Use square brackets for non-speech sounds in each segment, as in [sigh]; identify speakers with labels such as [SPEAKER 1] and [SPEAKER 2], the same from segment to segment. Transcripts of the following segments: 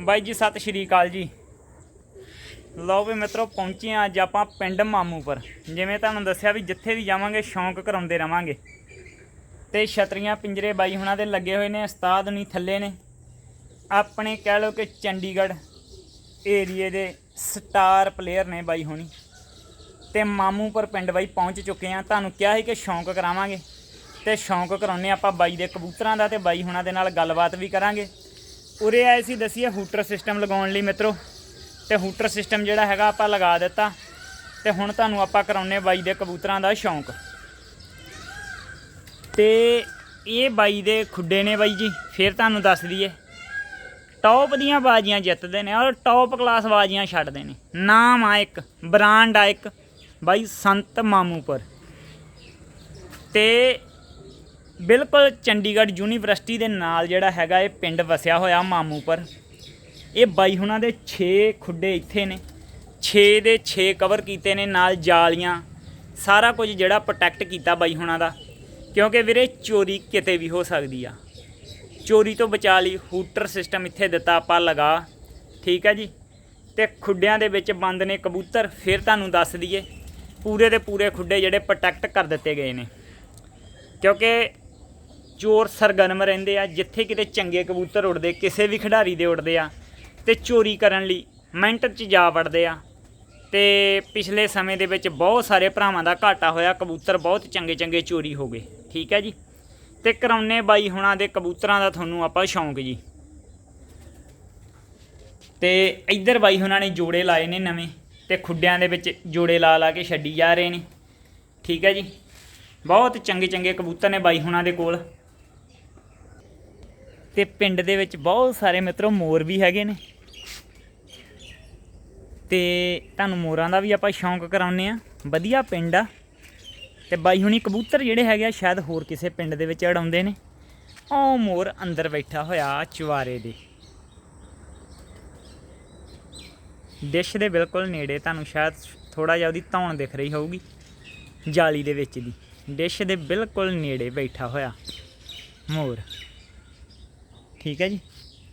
[SPEAKER 1] ਬਾਈ ਜੀ, ਸਤਿ ਸ਼੍ਰੀ ਅਕਾਲ ਜੀ। ਲਓ ਵੀ ਮਿੱਤਰੋ, ਪਹੁੰਚੇ ਹਾਂ ਅੱਜ ਆਪਾਂ ਪਿੰਡ ਮਾਮੂਪੁਰ ਜਿਵੇਂ ਤੁਹਾਨੂੰ ਦੱਸਿਆ ਵੀ ਜਿੱਥੇ ਵੀ ਜਾਵਾਂਗੇ, ਸ਼ੌਂਕ ਕਰਾਉਂਦੇ ਰਵਾਂਗੇ। ਤੇ ਛਤਰੀਆਂ, ਪਿੰਜਰੇ ਬਾਈ ਹੁਣਾਂ ਦੇ ਲੱਗੇ ਹੋਏ ਨੇ, ਉਸਤਾਦ ਨਹੀਂ ਥੱਲੇ ਨੇ। ਆਪਣੇ ਕਹਿ ਲਓ ਕਿ ਚੰਡੀਗੜ੍ਹ ਏਰੀਏ ਦੇ ਸਟਾਰ ਪਲੇਅਰ ਨੇ ਬਾਈ ਹੁਣੀ। ਤੇ ਮਾਮੂਪੁਰ ਪਿੰਡ ਬਾਈ ਪਹੁੰਚ ਚੁੱਕੇ ਆ ਤੁਹਾਨੂੰ ਕਿਹਾ ਸੀ ਕਿ ਸ਼ੌਂਕ ਕਰਾਵਾਂਗੇ। ਤੇ ਸ਼ੌਂਕ ਕਰਾਉਨੇ ਆਪਾਂ ਬਾਈ ਦੇ ਕਬੂਤਰਾਂ ਦਾ ਤੇ ਬਾਈ ਹੁਣਾਂ ਦੇ ਨਾਲ ਗੱਲਬਾਤ ਵੀ ਕਰਾਂਗੇ। ਉਰੇ ਆਏ ਸੀ ਦਸੀਏ ਹੂਟਰ ਸਿਸਟਮ ਲਗਾਉਣ ਲਈ ਮਿੱਤਰੋ। ਤੇ ਹੂਟਰ ਸਿਸਟਮ ਜਿਹੜਾ ਹੈਗਾ ਆਪਾਂ ਲਗਾ ਦਿੱਤਾ। ਤੇ ਹੁਣ ਤੁਹਾਨੂੰ ਆਪਾਂ ਕਰਾਉਨੇ ਬਾਈ ਦੇ ਕਬੂਤਰਾਂ ਦਾ ਸ਼ੌਂਕ। ਤੇ ਇਹ ਬਾਈ ਦੇ ਖੁੱਡੇ ਨੇ ਬਾਈ ਜੀ, ਫਿਰ ਤੁਹਾਨੂੰ ਦੱਸ ਦਈਏ। ਟੌਪ ਦੀਆਂ ਬਾਜ਼ੀਆਂ ਜਿੱਤਦੇ ਨੇ ਔਰ ਟੌਪ ਕਲਾਸ ਬਾਜ਼ੀਆਂ ਛੱਡਦੇ ਨੇ। ਨਾਮ ਆ ਇੱਕ ਬ੍ਰਾਂਡ ਆ ਇੱਕ, ਬਾਈ ਸੰਤ ਮਾਮੂਪੁਰ। ਤੇ ਬਿਲਕੁਲ ਚੰਡੀਗੜ੍ਹ ਯੂਨੀਵਰਸਿਟੀ ਦੇ ਨਾਲ ਜਿਹੜਾ ਹੈਗਾ ਇਹ ਪਿੰਡ ਵਸਿਆ ਹੋਇਆ ਮਾਮੂਪੁਰ ਇਹ ਬਾਈ ਹੁਣਾਂ ਦੇ 6 ਖੁੱਡੇ ਇੱਥੇ ਨੇ। 6 ਦੇ 6 ਕਵਰ ਕੀਤੇ ਨੇ, ਨਾਲ ਜਾਲੀਆਂ। ਸਾਰਾ ਕੁਝ ਜਿਹੜਾ ਪ੍ਰੋਟੈਕਟ ਕੀਤਾ ਬਾਈ ਹੁਣਾਂ ਦਾ। ਕਿਉਂਕਿ ਵੀਰੇ ਚੋਰੀ ਕਿਤੇ ਵੀ ਹੋ ਸਕਦੀ ਆ। ਚੋਰੀ ਤੋਂ ਬਚਾ ਲਈ, ਹੂਟਰ ਸਿਸਟਮ ਇੱਥੇ ਦਿੱਤਾ ਆਪਾਂ ਲਗਾ। ਠੀਕ ਹੈ ਜੀ? ਤੇ ਖੁੱਡਿਆਂ ਦੇ ਵਿੱਚ ਬੰਦ ਨੇ ਕਬੂਤਰ, ਫਿਰ ਤੁਹਾਨੂੰ ਦੱਸ ਦਈਏ। ਪੂਰੇ ਦੇ ਪੂਰੇ ਖੁੱਡੇ ਜਿਹੜੇ ਪ੍ਰੋਟੈਕਟ ਕਰ ਦਿੱਤੇ ਗਏ ਨੇ। ਕਿਉਂਕਿ ਚੋਰ ਸਰਗਰਮ ਰਹਿੰਦੇ ਆ, ਜਿੱਥੇ ਕਿਤੇ ਚੰਗੇ ਕਬੂਤਰ ਉੱਡਦੇ, ਕਿਸੇ ਵੀ ਖਿਡਾਰੀ ਦੇ ਉੱਡਦੇ ਆ ਤੇ ਚੋਰੀ ਕਰਨ ਲਈ ਮਿੰਟ 'ਚ ਜਾ ਵੜਦੇ ਆ। ਤੇ ਪਿਛਲੇ ਸਮੇਂ ਦੇ ਵਿੱਚ ਬਹੁਤ ਸਾਰੇ ਭਰਾਵਾਂ ਦਾ ਘਾਟਾ ਹੋਇਆ, ਕਬੂਤਰ ਬਹੁਤ ਚੰਗੇ ਚੰਗੇ ਚੋਰੀ ਹੋ ਗਏ, ਠੀਕ ਹੈ ਜੀ? ਤੇ ਕਰਾਉਨੇ ਬਾਈ ਹੁਣਾਂ ਦੇ ਕਬੂਤਰਾਂ ਦਾ ਤੁਹਾਨੂੰ ਆਪਾਂ ਸ਼ੌਂਕ ਜੀ। ਤੇ ਇੱਧਰ ਬਾਈ ਹੁਣਾਂ ਨੇ ਜੋੜੇ ਲਾਏ ਨੇ ਨਵੇਂ ਤੇ ਖੁੱਡਿਆਂ ਦੇ ਵਿੱਚ ਜੋੜੇ ਲਾ ਲਾ ਕੇ ਛੱਡੀ ਜਾ ਰਹੇ ਨੇ, ਠੀਕ ਹੈ ਜੀ? ਬਹੁਤ ਚੰਗੇ ਚੰਗੇ ਕਬੂਤਰ ਨੇ ਬਾਈ ਹੁਣਾਂ ਦੇ ਕੋਲ। ਤੇ ਪਿੰਡ ਦੇ ਵਿੱਚ ਬਹੁਤ ਸਾਰੇ ਮਿੱਤਰੋ, ਮੋਰ ਵੀ ਹੈਗੇ ਨੇ। ਤੇ ਤੁਹਾਨੂੰ ਮੋਰਾਂ ਦਾ ਵੀ ਆਪਾਂ ਸ਼ੌਂਕ ਕਰਾਉਨੇ ਆ ਵਧੀਆ ਪਿੰਡ ਆ। ਤੇ ਬਾਈ ਹੁਣੀ ਕਬੂਤਰ ਜਿਹੜੇ ਹੈਗੇ ਆ, ਸ਼ਾਇਦ ਹੋਰ ਕਿਸੇ ਪਿੰਡ ਦੇ ਵਿੱਚ ਅੜਾਉਂਦੇ ਨੇ। ਉਹ ਮੋਰ ਅੰਦਰ ਬੈਠਾ ਹੋਇਆ ਚਵਾਰੇ ਦੇ। ਡਿਸ਼ ਦੇ ਬਿਲਕੁਲ ਨੇੜੇ, ਤੁਹਾਨੂੰ ਸ਼ਾਇਦ ਥੋੜਾ ਜਿਹਾ ਉਹਦੀ ਧੌਣ ਦਿਖ ਰਹੀ ਹੋਊਗੀ। ਜਾਲੀ ਦੇ ਵਿੱਚ ਦੀ। ਡਿਸ਼ ਦੇ ਬਿਲਕੁਲ ਨੇੜੇ ਬੈਠਾ ਹੋਇਆ ਮੋਰ। ਠੀਕ ਹੈ ਜੀ।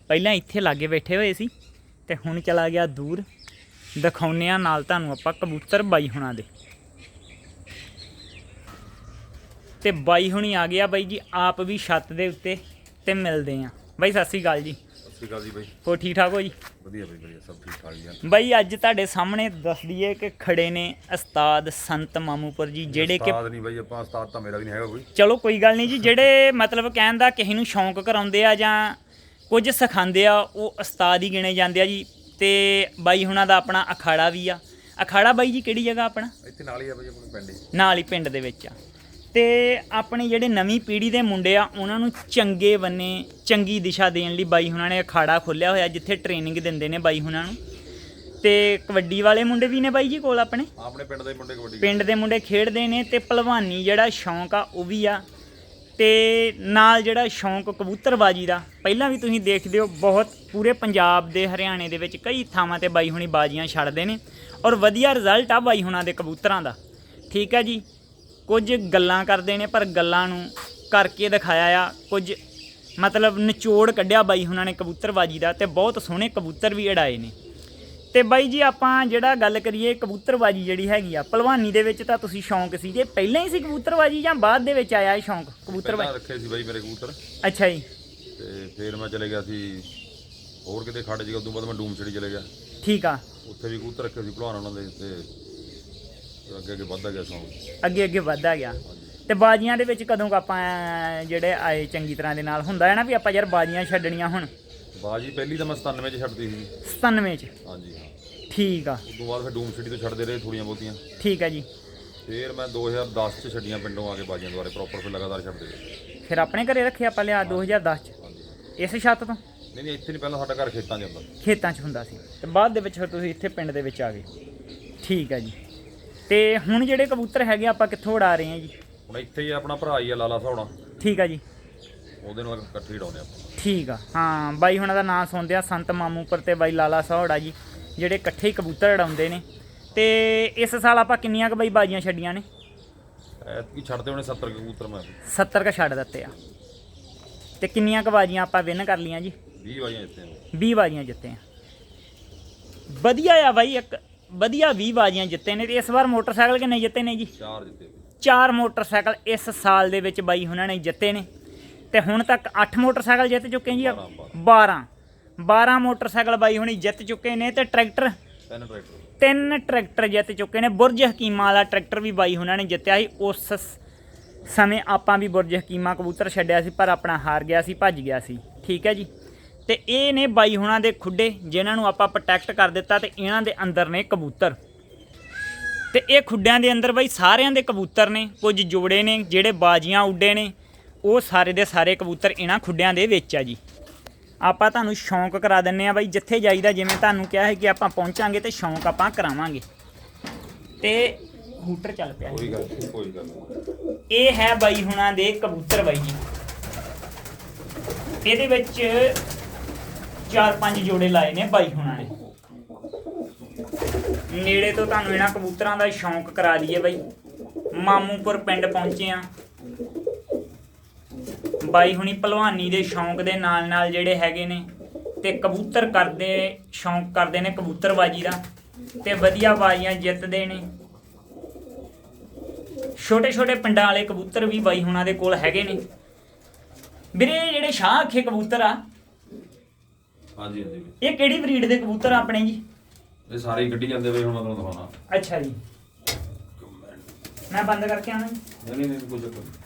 [SPEAKER 1] ਪਹਿਲਾਂ ਇੱਥੇ ਲਾਗੇ ਬੈਠੇ ਹੋਏ ਸੀ ਤੇ ਹੁਣ ਚਲਾ ਗਿਆ ਦੂਰ। ਦਿਖਾਉਂਦੇ ਆ ਨਾਲ ਤੁਹਾਨੂੰ ਆਪਾਂ ਕਬੂਤਰ ਬਾਈ ਹੁਣਾਂ ਦੇ। ਤੇ ਬਾਈ ਹੁਣੀ ਆ ਗਿਆ ਬਾਈ ਜੀ ਆਪ ਵੀ ਛੱਤ ਦੇ ਉੱਤੇ ਤੇ ਮਿਲਦੇ ਆ ਬਾਈ ਸਤਿ ਸ੍ਰੀ ਅਕਾਲ ਜੀ।
[SPEAKER 2] ਸਤਿ ਸ਼੍ਰੀ ਅਕਾਲ ਜੀ ਬਾਈ।
[SPEAKER 1] ਹੋਰ ਠੀਕ ਠਾਕ ਹੋ ਜੀ?
[SPEAKER 2] ਵਧੀਆ ਬਾਈ ਵਧੀਆ ਸਭ ਠੀਕ ਠਾਕ ਜੀ।
[SPEAKER 1] ਬਾਈ ਅੱਜ ਤੁਹਾਡੇ ਸਾਹਮਣੇ ਦੱਸ ਦਈਏ ਕਿ ਖੜੇ ਨੇ ਉਸਤਾਦ ਸੰਤ ਮਾਮੂਪੁਰ ਜੀ ਜਿਹੜੇ ਕਿ
[SPEAKER 2] ਉਸਤਾਦ ਨਹੀਂ ਬਾਈ ਆਪਾਂ ਉਸਤਾਦ ਤਾਂ ਮੇਰਾ ਵੀ ਨਹੀਂ ਹੈਗਾ ਕੋਈ।
[SPEAKER 1] ਚਲੋ ਕੋਈ ਗੱਲ ਨਹੀਂ ਜੀ ਜਿਹੜੇ ਮਤਲਬ ਕਹਿਣ ਦਾ ਕਿਸੇ ਨੂੰ ਸ਼ੌਂਕ ਕਰਾਉਂਦੇ ਆ ਜਾਂ ਕੁਝ ਸਿਖਾਉਂਦੇ ਆ ਉਹ ਉਸਤਾਦ ਹੀ ਗਿਣੇ ਜਾਂਦੇ ਆ ਜੀ ਤੇ ਬਾਈ ਹੁਣਾਂ ਦਾ ਆਪਣਾ ਅਖਾੜਾ ਵੀ ਆ। ਅਖਾੜਾ ਬਾਈ ਜੀ ਕਿਹੜੀ ਜਗ੍ਹਾ ਆਪਣਾ?
[SPEAKER 2] ਇੱਥੇ ਨਾਲ ਹੀ ਆ ਬਾਈ ਆਪਣੇ ਪਿੰਡ ਹੀ।
[SPEAKER 1] ਨਾਲ ਹੀ ਪਿੰਡ ਦੇ ਵਿੱਚ ਆ। ਤੇ ਆਪਣੇ ਜਿਹੜੇ ਨਵੀਂ ਪੀੜ੍ਹੀ ਦੇ ਮੁੰਡੇ ਆ ਉਹਨਾਂ ਨੂੰ ਚੰਗੇ ਬੰਨੇ ਚੰਗੀ ਦਿਸ਼ਾ ਦੇਣ ਲਈ ਬਾਈ ਹੁਣਾਂ ਨੇ ਅਖਾੜਾ ਖੋਲ੍ਹਿਆ ਹੋਇਆ ਜਿੱਥੇ ਟ੍ਰੇਨਿੰਗ ਦਿੰਦੇ ਨੇ ਬਾਈ ਹੁਣਾਂ ਨੂੰ। ਤੇ ਕਬੱਡੀ ਵਾਲੇ ਮੁੰਡੇ ਵੀ ਨੇ ਬਾਈ ਜੀ ਕੋਲ ਆਪਣੇ?
[SPEAKER 2] ਆਪਣੇ ਪਿੰਡ ਦੇ ਮੁੰਡੇ ਕਬੱਡੀ
[SPEAKER 1] ਪਿੰਡ ਦੇ ਮੁੰਡੇ ਖੇਡਦੇ ਨੇ ਤੇ ਭਲਵਾਨੀ ਜਿਹੜਾ ਸ਼ੌਂਕ ਆ ਉਹ ਵੀ ਆ। ਤੇ ਨਾਲ ਜਿਹੜਾ ਸ਼ੌਂਕ ਕਬੂਤਰਬਾਜੀ ਦਾ, ਪਹਿਲਾਂ ਵੀ ਤੁਸੀਂ ਦੇਖਦੇ ਹੋ, ਬਹੁਤ ਪੂਰੇ ਪੰਜਾਬ ਦੇ, ਹਰਿਆਣੇ ਦੇ ਵਿੱਚ ਕਈ ਥਾਵਾਂ ਤੇ ਬਾਈ ਹੁਣੀ ਬਾਜੀਆਂ ਛੱਡਦੇ ਨੇ ਔਰ ਵਧੀਆ ਰਿਜ਼ਲਟ ਆ ਬਾਈ ਹੁਣਾਂ ਦੇ ਕਬੂਤਰਾਂ ਦਾ। ਠੀਕ ਹੈ ਜੀ? ਕੁਝ ਗੱਲਾਂ ਕਰਦੇ ਨੇ, ਪਰ ਗੱਲਾਂ ਨੂੰ ਕਰਕੇ ਦਿਖਾਇਆ ਆ, ਕੁਝ ਮਤਲਬ ਨਿਚੋੜ ਕੱਢਿਆ ਬਾਈ ਹੁਣਾਂ ਨੇ ਕਬੂਤਰਬਾਜੀ ਦਾ ਤੇ ਬਹੁਤ ਸੋਹਣੇ ਕਬੂਤਰ ਵੀ ਉਡਾਏ ਨੇ। ਤੇ ਬਾਈ ਜੀ ਆਪਾਂ ਜਿਹੜਾ ਗੱਲ ਕਰੀਏ ਕਬੂਤਰਬਾਜੀ ਜਿਹੜੀ ਹੈਗੀ ਆ ਪਹਿਲਵਾਨੀ ਦੇ ਵਿੱਚ ਤਾਂ ਤੁਸੀਂ ਸ਼ੌਂਕ ਸੀ ਜੇ ਪਹਿਲਾਂ ਹੀ ਸੀ ਕਬੂਤਰਬਾਜੀ ਜਾਂ ਬਾਅਦ ਦੇ ਵਿੱਚ ਆਇਆ ਇਹ ਸ਼ੌਂਕ ਕਬੂਤਰਬਾਜੀ
[SPEAKER 2] ਰੱਖੇ ਸੀ ਬਾਈ ਮੇਰੇ ਕਬੂਤਰ।
[SPEAKER 1] ਅੱਛਾ ਜੀ।
[SPEAKER 2] ਤੇ ਫਿਰ ਮੈਂ ਚਲੇ ਗਿਆ ਸੀ ਹੋਰ ਕਿਤੇ ਖੜ ਜੀ ਉਦੋਂ ਬਾਅਦ ਮੈਂ ਡੂਮ ਛੜੀ ਚਲੇ ਗਿਆ।
[SPEAKER 1] ਠੀਕ ਆ।
[SPEAKER 2] ਉੱਥੇ ਵੀ ਕਬੂਤਰ ਰੱਖੇ ਸੀ ਭਲਵਾਨ ਉਹਨਾਂ ਦੇ ਤੇ ਅੱਗੇ ਅੱਗੇ ਵੱਧਦਾ ਗਿਆ ਸੌਂਗ
[SPEAKER 1] ਅੱਗੇ ਅੱਗੇ ਵੱਧਦਾ ਗਿਆ। ਤੇ ਬਾਜੀਆਂ ਦੇ ਵਿੱਚ ਕਦੋਂ ਕੁ ਆਪਾਂ ਜਿਹੜੇ ਆਏ ਚੰਗੀ ਤਰ੍ਹਾਂ ਦੇ ਨਾਲ ਹੁੰਦਾ ਹੈ ਨਾ ਵੀ ਆਪਾਂ ਯਾਰ ਬਾਜੀਆਂ ਛੱਡਣੀਆਂ ਹੁਣ?
[SPEAKER 2] ਬਾਜੀ ਪਹਿਲੀ ਤਾਂ ਮੈਂ 97 ਚ ਛੱਡਦੀ ਸੀ।
[SPEAKER 1] 97 ਚ।
[SPEAKER 2] ਹਾਂਜੀ।
[SPEAKER 1] ਠੀਕ ਆ।
[SPEAKER 2] ਉਦੋਂ ਬਾਅਦ ਫਿਰ ਡੂਮ ਛੜੀ ਤੋਂ ਛੱਡਦੇ ਰਹੇ ਥੋੜੀਆਂ ਬਹੁਤੀਆਂ।
[SPEAKER 1] ਠੀਕ ਆ ਜੀ।
[SPEAKER 2] ਫਿਰ ਮੈਂ 2010 ਚ ਛੱਡੀਆਂ ਪਿੰਡੋਂ ਆ ਕੇ ਬਾਜੀਆਂ ਦੁਆਰੇ ਪ੍ਰੋਪਰ ਫਿਰ ਲਗਾਤਾਰ ਛੱਡਦੇ ਰਹੇ।
[SPEAKER 1] ਫਿਰ ਆਪਣੇ ਘਰੇ ਰੱਖਿਆ ਆਪਾਂ ਲਿਆ 2010 ਚ? ਇਸ ਛੱਤ ਤੋਂ?
[SPEAKER 2] ਨਹੀਂ ਨਹੀਂ ਇੱਥੇ ਨਹੀਂ ਪਹਿਲਾਂ ਸਾਡਾ ਘਰ ਖੇਤਾਂ 'ਚ ਹੁੰਦਾ
[SPEAKER 1] ਖੇਤਾਂ 'ਚ ਹੁੰਦਾ ਸੀ। ਤੇ ਬਾਅਦ ਦੇ ਵਿੱਚ ਫਿਰ ਤੁਸੀਂ ਇੱਥੇ ਪਿੰਡ ਦੇ ਵਿੱਚ ਆ ਗਏ। ਠੀਕ ਆ ਜੀ। ਤੇ ਹੁਣ ਜਿਹੜੇ ਕਬੂਤਰ ਹੈਗੇ ਆਪਾਂ ਕਿੱਥੋਂ ਉਡਾ ਰਹੇ ਹਾਂ ਜੀ?
[SPEAKER 2] ਹੁਣ ਇੱਥੇ ਹੀ ਆਪਣਾ ਭਰਾ ਹੀ ਆ ਲਾਲਾ ਸੌਣਾ।
[SPEAKER 1] ਠੀਕ ਆ ਜੀ।
[SPEAKER 2] ਉਹਦੇ ਨਾਲ ਇਕੱਠੇ ਹੀ ਆਪਾਂ।
[SPEAKER 1] ਠੀਕ ਆ। ਹਾਂ ਬਾਈ ਹੁਣਾਂ ਦਾ ਨਾਮ ਸੁਣਦੇ ਆ ਸੰਤ ਮਾਮੂਪੁਰ ਤੇ ਬਾਈ ਲਾਲਾ ਸਹੌੜਾ ਜੀ। ਜਿਹੜੇ ਇਕੱਠੇ ਹੀ ਕਬੂਤਰ ਉਡਾਉਂਦੇ ਨੇ। ਤੇ ਇਸ ਸਾਲ ਆਪਾਂ ਕਿੰਨੀਆਂ ਕੁ ਬਾਈ ਬਾਜੀਆਂ ਛੱਡੀਆਂ ਨੇ?
[SPEAKER 2] ਐਤਕੀ ਛੱਡਦੇ ਹੋਣੇ 70 ਕਬੂਤਰ ਮੈਂ
[SPEAKER 1] 70 ਕ ਛੱਡ ਦਿੱਤੇ ਆ। ਤੇ ਕਿੰਨੀਆਂ ਕੁ ਬਾਜੀਆਂ ਆਪਾਂ ਵਿਨ ਕਰ ਲੀਆਂ ਜੀ?
[SPEAKER 2] 20 ਵਾਰੀਆਂ ਜਿੱਤੇ ਨੇ।
[SPEAKER 1] 20 ਬਾਜ਼ੀਆਂ ਜਿੱਤੇ ਆ। ਵਧੀਆ ਆ ਬਾਈ ਇੱਕ ਵਧੀਆ 20 ਬਾਜ਼ੀਆਂ ਜਿੱਤੇ ਨੇ। ਤੇ ਇਸ ਵਾਰ ਮੋਟਰਸਾਈਕਲ ਕਿੰਨੇ ਜਿੱਤੇ ਨੇ ਜੀ?
[SPEAKER 2] ਚਾਰ ਜਿੱਤੇ ਬਈ।
[SPEAKER 1] ਚਾਰ ਮੋਟਰਸਾਈਕਲ ਇਸ ਸਾਲ ਦੇ ਵਿੱਚ ਬਾਈ ਉਹਨਾਂ ਨੇ ਜਿੱਤੇ ਨੇ। ਤੇ ਹੁਣ ਤੱਕ 8 ਮੋਟਰਸਾਈਕਲ ਜਿੱਤ ਚੁੱਕੇ ਜੀ 12 12 ਮੋਟਰਸਾਈਕਲ ਬਾਈ ਹੁਣੀ ਜਿੱਤ ਚੁੱਕੇ ਨੇ ਤੇ ਟਰੈਕਟਰ
[SPEAKER 2] ਤਿੰਨ ਟਰੈਕਟਰ।
[SPEAKER 1] ਤਿੰਨ ਟਰੈਕਟਰ ਜਿੱਤ ਚੁੱਕੇ ਨੇ। ਬੁਰਜ ਹਕੀਮਾ ਵਾਲਾ ਟਰੈਕਟਰ ਵੀ ਬਾਈ ਉਹਨਾਂ ਨੇ ਜਿੱਤਿਆ ਸੀ। ਉਸ ਸਮੇਂ ਆਪਾਂ ਵੀ ਬੁਰਜ ਹਕੀਮਾ ਕਬੂਤਰ ਛੱਡਿਆ ਸੀ ਪਰ ਆਪਣਾ ਹਾਰ ਗਿਆ ਸੀ ਭੱਜ ਗਿਆ ਸੀ। ਠੀਕ ਹੈ ਜੀ? ਤੇ ਇਹ ਨੇ ਬਾਈ ਹੁਣਾਂ ਦੇ ਖੁੱਡੇ ਜਿਨ੍ਹਾਂ ਨੂੰ ਆਪਾਂ ਪ੍ਰੋਟੈਕਟ ਕਰ ਦਿੱਤਾ ਤੇ ਇਹਨਾਂ ਦੇ ਅੰਦਰ ਨੇ ਕਬੂਤਰ। ਤੇ ਇਹ ਖੁੱਡਿਆਂ ਦੇ ਅੰਦਰ ਬਾਈ ਸਾਰਿਆਂ ਦੇ ਕਬੂਤਰ ਨੇ ਕੁਝ ਜੋੜੇ ਨੇ ਜਿਹੜੇ ਬਾਜੀਆਂ ਉੱਡੇ ਨੇ ਉਹ ਸਾਰੇ ਦੇ ਸਾਰੇ ਕਬੂਤਰ ਇਹਨਾਂ ਖੁੱਡਿਆਂ ਦੇ ਵਿੱਚ ਆ ਜੀ। ਆਪਾਂ ਤੁਹਾਨੂੰ ਸ਼ੌਂਕ ਕਰਾ ਦਿੰਨੇ ਆ ਬਾਈ ਜਿੱਥੇ ਜਾਈਦਾ ਜਿਵੇਂ ਤੁਹਾਨੂੰ ਕਿਹਾ ਹੈ ਕਿ ਆਪਾਂ ਪਹੁੰਚਾਂਗੇ ਤੇ ਸ਼ੌਂਕ ਆਪਾਂ ਕਰਾਵਾਂਗੇ। ਤੇ ਹੂਟਰ ਚੱਲ ਪਿਆ।
[SPEAKER 2] ਕੋਈ ਗੱਲ ਨੀ, ਕੋਈ ਗੱਲ ਨੀ।
[SPEAKER 1] ਇਹ ਹੈ ਬਾਈ ਹੁਣਾਂ ਦੇ ਕਬੂਤਰ ਬਾਈ ਜੀ। ਇਹਦੇ ਵਿੱਚ ਚਾਰ ਪੰਜ ਜੋੜੇ ਲਾਏ ਨੇ ਬਾਈ ਹੁਣਾਂ ਨੇ। ਨੇੜੇ ਤੋਂ ਤੁਹਾਨੂੰ ਇਹਨਾਂ ਕਬੂਤਰਾਂ ਦਾ ਸ਼ੌਂਕ ਕਰਾ ਦਈਏ ਬਾਈ। ਮਾਮੂਪੁਰ ਪਿੰਡ ਪਹੁੰਚੇ ਆ। ਬਾਈ ਹੁਣੀ ਭਲਵਾਨੀ ਦੇ ਸ਼ੌਂਕ ਦੇ ਨਾਲ ਨਾਲ ਜਿਹੜੇ ਹੈਗੇ ਨੇ ਤੇ ਕਬੂਤਰ ਕਰਦੇ ਸ਼ੌਂਕ ਕਰਦੇ ਨੇ ਕਬੂਤਰਬਾਜੀ ਦਾ ਤੇ ਵਧੀਆ ਬਾਜ਼ੀਆਂ ਜਿੱਤਦੇ ਨੇ। ਛੋਟੇ ਛੋਟੇ ਪਿੰਡਾਂ ਵਾਲੇ ਕਬੂਤਰ ਵੀ ਬਾਈ ਹੁਣਾਂ ਦੇ ਕੋਲ ਹੈਗੇ ਨੇ। ਵੀਰੇ ਜਿਹੜੇ ਸ਼ਾਹ ਅੱਖੇ ਕਬੂਤਰ ਆ
[SPEAKER 2] ਹਾਂਜੀ।
[SPEAKER 1] ਇਹ ਕਿਹੜੀ ਬਰੀਡ ਦੇ ਕਬੂਤਰ ਆ ਆਪਣੇ ਜੀ?
[SPEAKER 2] ਇਹ ਸਾਰੇ ਹੀ ਕੱਢੀ ਜਾਂਦੇ ਬਈ ਹੁਣ ਮੈਂ ਤੁਹਾਨੂੰ ਦਿਖਾਉਣਾ।
[SPEAKER 1] ਅੱਛਾ ਜੀ। ਮੈਂ ਬੰਦ ਕਰਕੇ ਆਣਾ ਜੀ।
[SPEAKER 2] ਨਹੀਂ ਨਹੀਂ ਨਹੀਂ ਕੋਈ ਚੱਕਰ ਨੀ।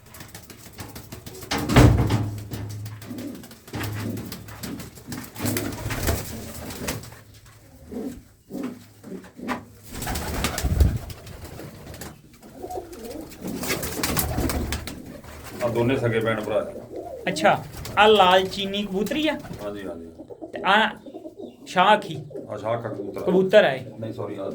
[SPEAKER 2] ਆ ਦੋਨੇ ਸਕੇ ਭੈਣ ਭਰਾ
[SPEAKER 1] ਅੱਛਾ ਆ ਲਾਲ ਚੀਨੀ ਕਬੂਤਰੀ ਆ?
[SPEAKER 2] ਹਾਂਜੀ ਹਾਂਜੀ।
[SPEAKER 1] ਤੇ ਆ ਸ਼ਾਹ ਅੱਖੀ
[SPEAKER 2] ਆ ਸ਼ਾਹ ਕਬੂਤਰ।
[SPEAKER 1] ਕਬੂਤਰ ਆ ਇਹ।
[SPEAKER 2] ਨਹੀਂ ਸੌਰੀ ਆ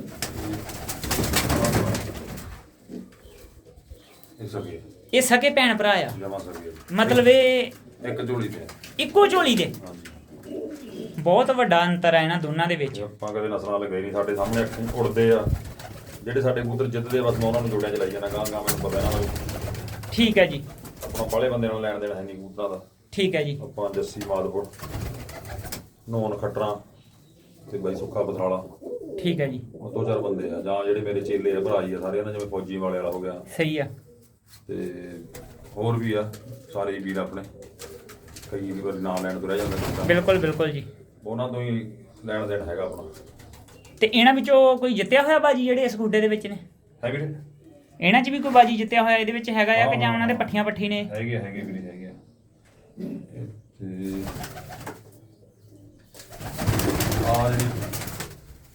[SPEAKER 2] ਇਹ ਸਕੇ
[SPEAKER 1] ਇਹ ਸਕੇ ਭੈਣ ਭਰਾ ਆ?
[SPEAKER 2] ਜਮਾ ਸਕੇ
[SPEAKER 1] ਮਤਲਬ ਇਹ
[SPEAKER 2] ਇੱਕ ਝੋਲੀ ਤੇ
[SPEAKER 1] ਇੱਕੋ ਝੋਲੀ ਦੇ?
[SPEAKER 2] ਹਾਂਜੀ।
[SPEAKER 1] ਬਹੁਤ ਵੱਡਾ ਅੰਤਰ ਹੈ ਇਹਨਾਂ ਦੋਨਾਂ ਦੇ ਵਿੱਚ।
[SPEAKER 2] ਆਪਾਂ ਕਦੇ ਨਸਲਾਂ ਲਗਾਈ ਨਹੀਂ ਸਾਡੇ ਸਾਹਮਣੇ ਅੱਖਾਂ ਉੜਦੇ ਆ। ਜਿਹੜੇ ਸਾਡੇ ਕਬੂਤਰ ਜਿੱਤਦੇ ਆ, ਬਸ ਮੈਂ ਉਹਨਾਂ ਨੂੰ ਜੋੜਿਆਂ ਚ ਲਾਈ ਜਾਣਾ ਗਾਂ ਗਾਂ ਮੈਨੂੰ ਪਤਾ ਇਹਨਾਂ ਦਾ
[SPEAKER 1] ਠੀਕ ਹੈ ਜੀ।
[SPEAKER 2] ਆਪਣਾ ਬਾਲੇ ਬੰਦੇ ਨਾਲ ਲੈਣ ਦੇਣ ਹੈ ਨਹੀਂ ਕਬੂਤਰਾਂ ਦਾ
[SPEAKER 1] ਠੀਕ ਹੈ ਜੀ।
[SPEAKER 2] ਆਪਾਂ ਜੱਸੀ ਮਾਦਪੁਰ ਨੌਨ ਖੱਟਰਾਂ ਤੇ ਬਾਈ ਸੁੱਖਾ ਬਥਰਾਲਾ
[SPEAKER 1] ਠੀਕ ਹੈ ਜੀ।
[SPEAKER 2] ਉਹ ਦੋ ਚਾਰ ਬੰਦੇ ਆ ਜਾਂ ਜਿਹੜੇ ਮੇਰੇ ਚੇਲੇ ਆ ਭਰਾ ਹੀ ਆ ਸਾਰੇ ਨਾ ਜਿਵੇਂ ਫੌਜੀ ਵਾਲੇ ਵਾਲਾ ਹੋ ਗਿਆ।
[SPEAKER 1] ਸਹੀ ਆ।
[SPEAKER 2] ਤੇ ਹੋਰ ਵੀ ਆ ਸਾਰੇ ਵੀਰ ਆਪਣੇ। ਕਈ ਵਾਰੀ ਨਾਮ ਲੈਣ ਤੋਂ ਰਹਿ ਜਾਂਦੇ
[SPEAKER 1] ਬਿਲਕੁਲ ਬਿਲਕੁਲ ਜੀ।
[SPEAKER 2] ਉਹਨਾਂ ਤੋਂ ਹੀ ਲੈਣ ਦੇਣ ਹੈਗਾ ਆਪਣਾ।
[SPEAKER 1] ਤੇ ਇਹਨਾਂ ਵਿੱਚੋਂ ਕੋਈ ਜਿੱਤਿਆ ਹੋਇਆ ਬਾਜੀ ਜਿਹੜੇ ਇਸ ਗੁੱਡੇ ਦੇ ਵਿੱਚ ਨੇ?
[SPEAKER 2] ਹੈ ਵੀਰੇ
[SPEAKER 1] ਇਹਨਾਂ 'ਚ ਵੀ ਕੋਈ ਬਾਜੀ ਜਿੱਤਿਆ ਹੋਇਆ ਇਹਦੇ ਵਿੱਚ ਹੈਗਾ ਆ ਕਿ ਜਾਂ ਉਹਨਾਂ ਦੇ ਪੱਠੀਆਂ ਪੱਠੀ ਨੇ?
[SPEAKER 2] ਹੈਗੇ ਆ, ਹੈਗੇ ਵੀਰੇ ਹੈਗੇ ਆ। ਤੇ ਆ ਜਿਹੜੀ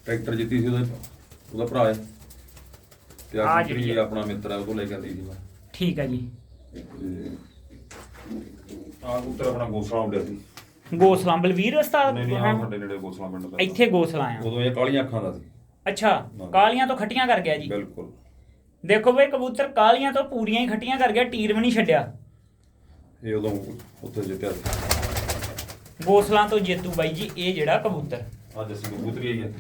[SPEAKER 2] ਟਰੈਕਟਰ ਜਿੱਤੀ ਸੀ ਉਹਦਾ ਉਹਦਾ ਭਰਾ ਹੈ। ਤੇ
[SPEAKER 1] ਆਹ
[SPEAKER 2] ਆ
[SPEAKER 1] ਜਿਹੜੀ
[SPEAKER 2] ਜਿਹੜੀ ਆਪਣਾ ਮਿੱਤਰ ਹੈ ਉਹ ਤੋਂ ਲੈ ਕੇ ਆਂਦੀ ਸੀ ਮੈਂ।
[SPEAKER 1] ਠੀਕ ਹੈ ਜੀ।
[SPEAKER 2] ਆ ਕਬੂਤਰ ਆਪਣਾ ਗੋਸਲਾ ਉੱਡਿਆ ਸੀ।
[SPEAKER 1] ਗੋਸਲਾ ਬਲਵੀਰ ਉਸਤਾਦ?
[SPEAKER 2] ਨਹੀਂ ਨਹੀਂ ਆ ਸਾਡੇ ਨੇੜੇ ਗੋਸਲਾ ਪਿੰਡ ਦਾ।
[SPEAKER 1] ਇੱਥੇ ਗੋਸਲਾ ਆ।
[SPEAKER 2] ਉਦੋਂ ਇਹ ਕਾਲੀਆਂ ਅੱਖਾਂ ਦਾ ਸੀ।
[SPEAKER 1] ਅੱਛਾ ਕਾਲੀਆਂ ਤੋਂ ਖੱਟੀਆਂ ਕਰ ਗਿਆ ਜੀ।
[SPEAKER 2] ਬਿਲਕੁਲ।
[SPEAKER 1] ਦੇਖੋ ਬਈ ਕਬੂਤਰ ਕਾਲੀਆਂ ਤੋਂ ਪੂਰੀਆਂ ਹੀ ਖੱਟੀਆਂ ਕਰ ਗਿਆ ਟੀਰ ਵੀ ਨਹੀਂ ਛੱਡਿਆ।
[SPEAKER 2] ਇਹ ਉਦੋਂ ਉੱਥੇ ਜਿੱਤਿਆ ਸੀ।
[SPEAKER 1] ਗੋਸਲਾਂ ਤੋਂ ਜੇਤੂ ਬਾਈ ਜੀ ਇਹ ਜਿਹੜਾ ਕਬੂਤਰ।
[SPEAKER 2] ਅੱਜ ਅਸੀਂ ਕਬੂਤਰੀ ਆਈ ਹੈ।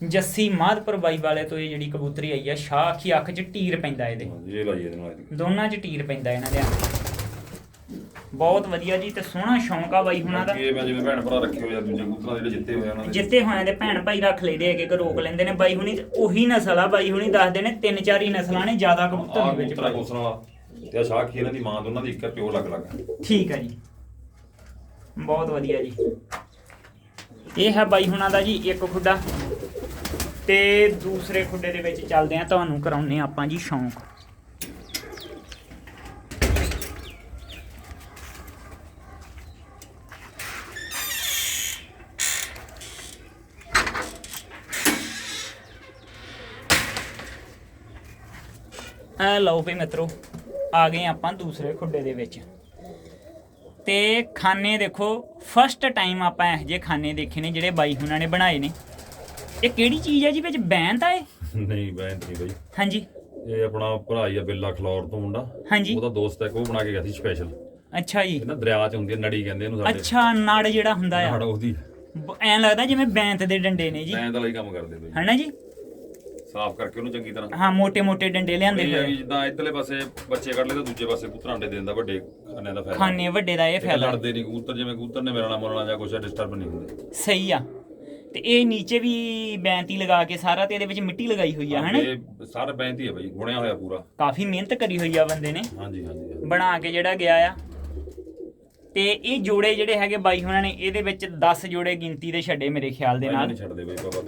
[SPEAKER 1] ਜੱਸੀ ਮਾਧਪੁਰ ਬਾਈ ਵਾਲੇ ਤੋਂ ਇਹ ਜਿਹੜੀ ਕਬੂਤਰੀ ਆਈ ਆ ਸ਼ਾਹ ਅੱਖੀ ਅੱਖ 'ਚ ਟੀਰ ਪੈਂਦਾ ਇਹਦੇ।
[SPEAKER 2] ਹਾਂਜੀ ਇਹ ਲਾਈ ਇਹਦੇ ਨਾਲ। ਇਹਦੀ।
[SPEAKER 1] ਦੋਨਾਂ 'ਚ ਟੀਰ ਪੈਂਦਾ ਇਹਨਾਂ ਦੇ ਬਹੁਤ ਵਧੀਆ ਜੀ ਤੇ ਸੋਹਣਾ ਸ਼ੌਂਕ ਆ ਬਾਈ ਹੁਣਾਂ ਦਾ।
[SPEAKER 2] ਇਹ ਮੈਂ ਜਿਵੇਂ ਭੈਣ ਭਰਾ ਰੱਖੇ ਹੋਏ ਆ ਦੂਜੇ ਕਬੂਤਰਾਂ ਜਿਹੜੇ ਜਿੱਤੇ ਹੋਏ ਆ ਉਹਨਾਂ ਦੇ।
[SPEAKER 1] ਜਿੱਤੇ ਹੋਇਆਂ ਦੇ ਭੈਣ ਭਾਈ ਰੱਖ ਲਈਦੇ ਹੈਗੇ ਕਿ ਰੋਕ ਲੈਂਦੇ ਨੇ। ਬਾਈ ਹੁਣੀ ਉਹੀ ਨਸਲ ਆ ਬਾਈ ਹੁਣੀ ਦੱਸਦੇ ਨੇ ਤਿੰਨ ਚਾਰ ਹੀ ਨਸਲਾਂ ਨੇ ਜ਼ਿਆਦਾ ਕਬੂਤਰ
[SPEAKER 2] ਆ
[SPEAKER 1] ਦੇ ਵਿੱਚ
[SPEAKER 2] ਕਬੂਤਰਾ। ਕੋਸਣ ਵਾਲਾ ਤੇ ਆ ਸ਼ਾਖੀ ਇਹਨਾਂ ਦੀ ਮਾਂ ਦੋਨਾਂ ਦੀ ਇੱਕ ਹੈ, ਪਿਓ ਅਲੱਗ ਹੈ
[SPEAKER 1] ਠੀਕ ਹੈ ਜੀ। ਬਹੁਤ ਵਧੀਆ ਜੀ। ਇਹ ਹੈ ਬਾਈ ਹੁਣਾਂ ਦਾ ਜੀ ਇੱਕ ਖੁੱਡਾ। ਤੇ ਦੂਸਰੇ ਖੁੱਡੇ ਦੇ ਵਿੱਚ ਚੱਲਦੇ ਆ ਤੁਹਾਨੂੰ ਕਰਾਉਨੇ ਆਪਾਂ ਜੀ ਸ਼ੌਂਕ। ਲਓ ਵੀ ਮਿੱਤਰੋ ਆ ਗਏ ਆਪਾਂ ਦੂਸਰੇ ਖੁੱਡੇ ਦੇ ਵਿੱਚ। ਤੇ ਖਾਨੇ ਦੇਖੋ ਫਸਟ ਟਾਈਮ ਆਪਾਂ ਇਹੋ ਜਿਹੇ ਖਾਨੇ ਦੇਖੇ ਨੇ ਜਿਹੜੇ ਬਾਈ ਹੁਣਾਂ ਨੇ ਬਣਾਏ ਨੇ। ਇਹ ਕਿਹੜੀ ਚੀਜ਼ ਹੈ ਜੀ ਵਿੱਚ ਬੈਂਤ ਆ ਇਹ?
[SPEAKER 2] ਨਹੀਂ ਬੈਂਤ ਨਹੀਂ ਬਈ।
[SPEAKER 1] ਹਾਂਜੀ।
[SPEAKER 2] ਇਹ ਆਪਣਾ ਭਰਾ ਹੀ ਆ ਬਿੱਲਾ ਖਲੌਰ ਤੋਂ ਮੁੰਡਾ।
[SPEAKER 1] ਹਾਂਜੀ।
[SPEAKER 2] ਉਹਦਾ ਦੋਸਤ ਹੈ ਕਿ ਬਣਾ ਕੇ ਗਿਆ ਸੀ ਸਪੈਸ਼ਲ
[SPEAKER 1] ਅੱਛਾ ਜੀ।
[SPEAKER 2] ਇਹ ਨਾ ਦਰਿਆ 'ਚ ਹੁੰਦੀ ਹੈ ਨੜੀ ਕਹਿੰਦੇ ਇਹਨੂੰ ਸਾਡੇ।
[SPEAKER 1] ਅੱਛਾ ਨਾੜ ਜਿਹੜਾ ਹੁੰਦਾ ਆ।
[SPEAKER 2] ਨਾੜ ਉਹਦੀ।
[SPEAKER 1] ਐਂ ਲੱਗਦਾ ਜਿਵੇਂ ਬੈਂਤ ਦੇ ਡੰਡੇ ਨੇ ਜੀ।
[SPEAKER 2] ਬੈਂਤ ਵਾਲਾ ਹੀ ਕੰਮ ਕਰਦੇ ਬਈ।
[SPEAKER 1] ਹਨਾ ਜੀ?
[SPEAKER 2] ਸਾਫ਼ ਕਰਕੇ ਉਹਨੂੰ ਚੰਗੀ ਤਰ੍ਹਾਂ।
[SPEAKER 1] ਹਾਂ ਮੋٹے ਮੋٹے ਡੰਡੇ ਲਿਆਂਦੇ
[SPEAKER 2] ਇਹ ਜਿੱਦਾਂ ਇੱਧਰਲੇ ਪਾਸੇ ਬੱਚੇ ਕੱਢ ਲਏ ਤਾਂ ਦੂਜੇ ਪਾਸੇ ਕਬੂਤਰ ਅੰਡੇ ਦੇ ਦਿੰਦਾ ਵੱਡੇ ਖਾਨੇ ਦਾ ਫਾਇਦਾ।
[SPEAKER 1] ਖਾਨੇ ਵੱਡੇ ਦਾ ਇਹ ਫਾਇਦਾ।
[SPEAKER 2] ਲੜਦੇ ਨਹੀਂ ਕਬੂਤਰ ਜਿਵੇਂ ਕਬੂਤਰ ਨੇ ਮਿਲਣਾ ਮੁਲਣਾ ਜਾਂ ਕੁਛ ਡਿਸਟਰਬ ਨਹੀਂ ਹੁੰਦੇ।
[SPEAKER 1] ਸਹੀ ਆ। ਤੇ ਇਹ ਨੀਚੇ ਵੀ ਬੈਂਤੀ ਲਗਾ ਕੇ ਸਾਰਾ ਤੇ ਇਹਦੇ ਵਿੱਚ ਮਿੱਟੀ ਲਗਾਈ ਹੋਈ ਆ ਹਨਾ?
[SPEAKER 2] ਇਹ ਸਾਰਾ ਬੈਂਤੀ ਹੈ ਬਈ ਬੁਣਿਆ ਹੋਇਆ ਪੂਰਾ।
[SPEAKER 1] ਕਾਫੀ ਮਿਹਨਤ ਕਰੀ ਹੋਈ ਆ ਬੰਦੇ ਨੇ।
[SPEAKER 2] ਹਾਂਜੀ ਹਾਂਜੀ
[SPEAKER 1] ਬਣਾ ਕੇ ਜਿਹੜਾ ਗਿਆ ਆ। ਤੇ ਇਹ ਜੋੜੇ ਜਿਹੜੇ ਹੈਗੇ ਬਾਈ ਹੋਣਾ ਨੇ ਇਹਦੇ ਵਿੱਚ 10 ਜੋੜੇ ਗਿਣਤੀ ਦੇ ਛੱਡੇ ਮੇਰੇ ਖਿਆਲ ਦੇ ਨਾਲ।
[SPEAKER 2] ਨੂੰ ਬਈ ਬਾਬਾ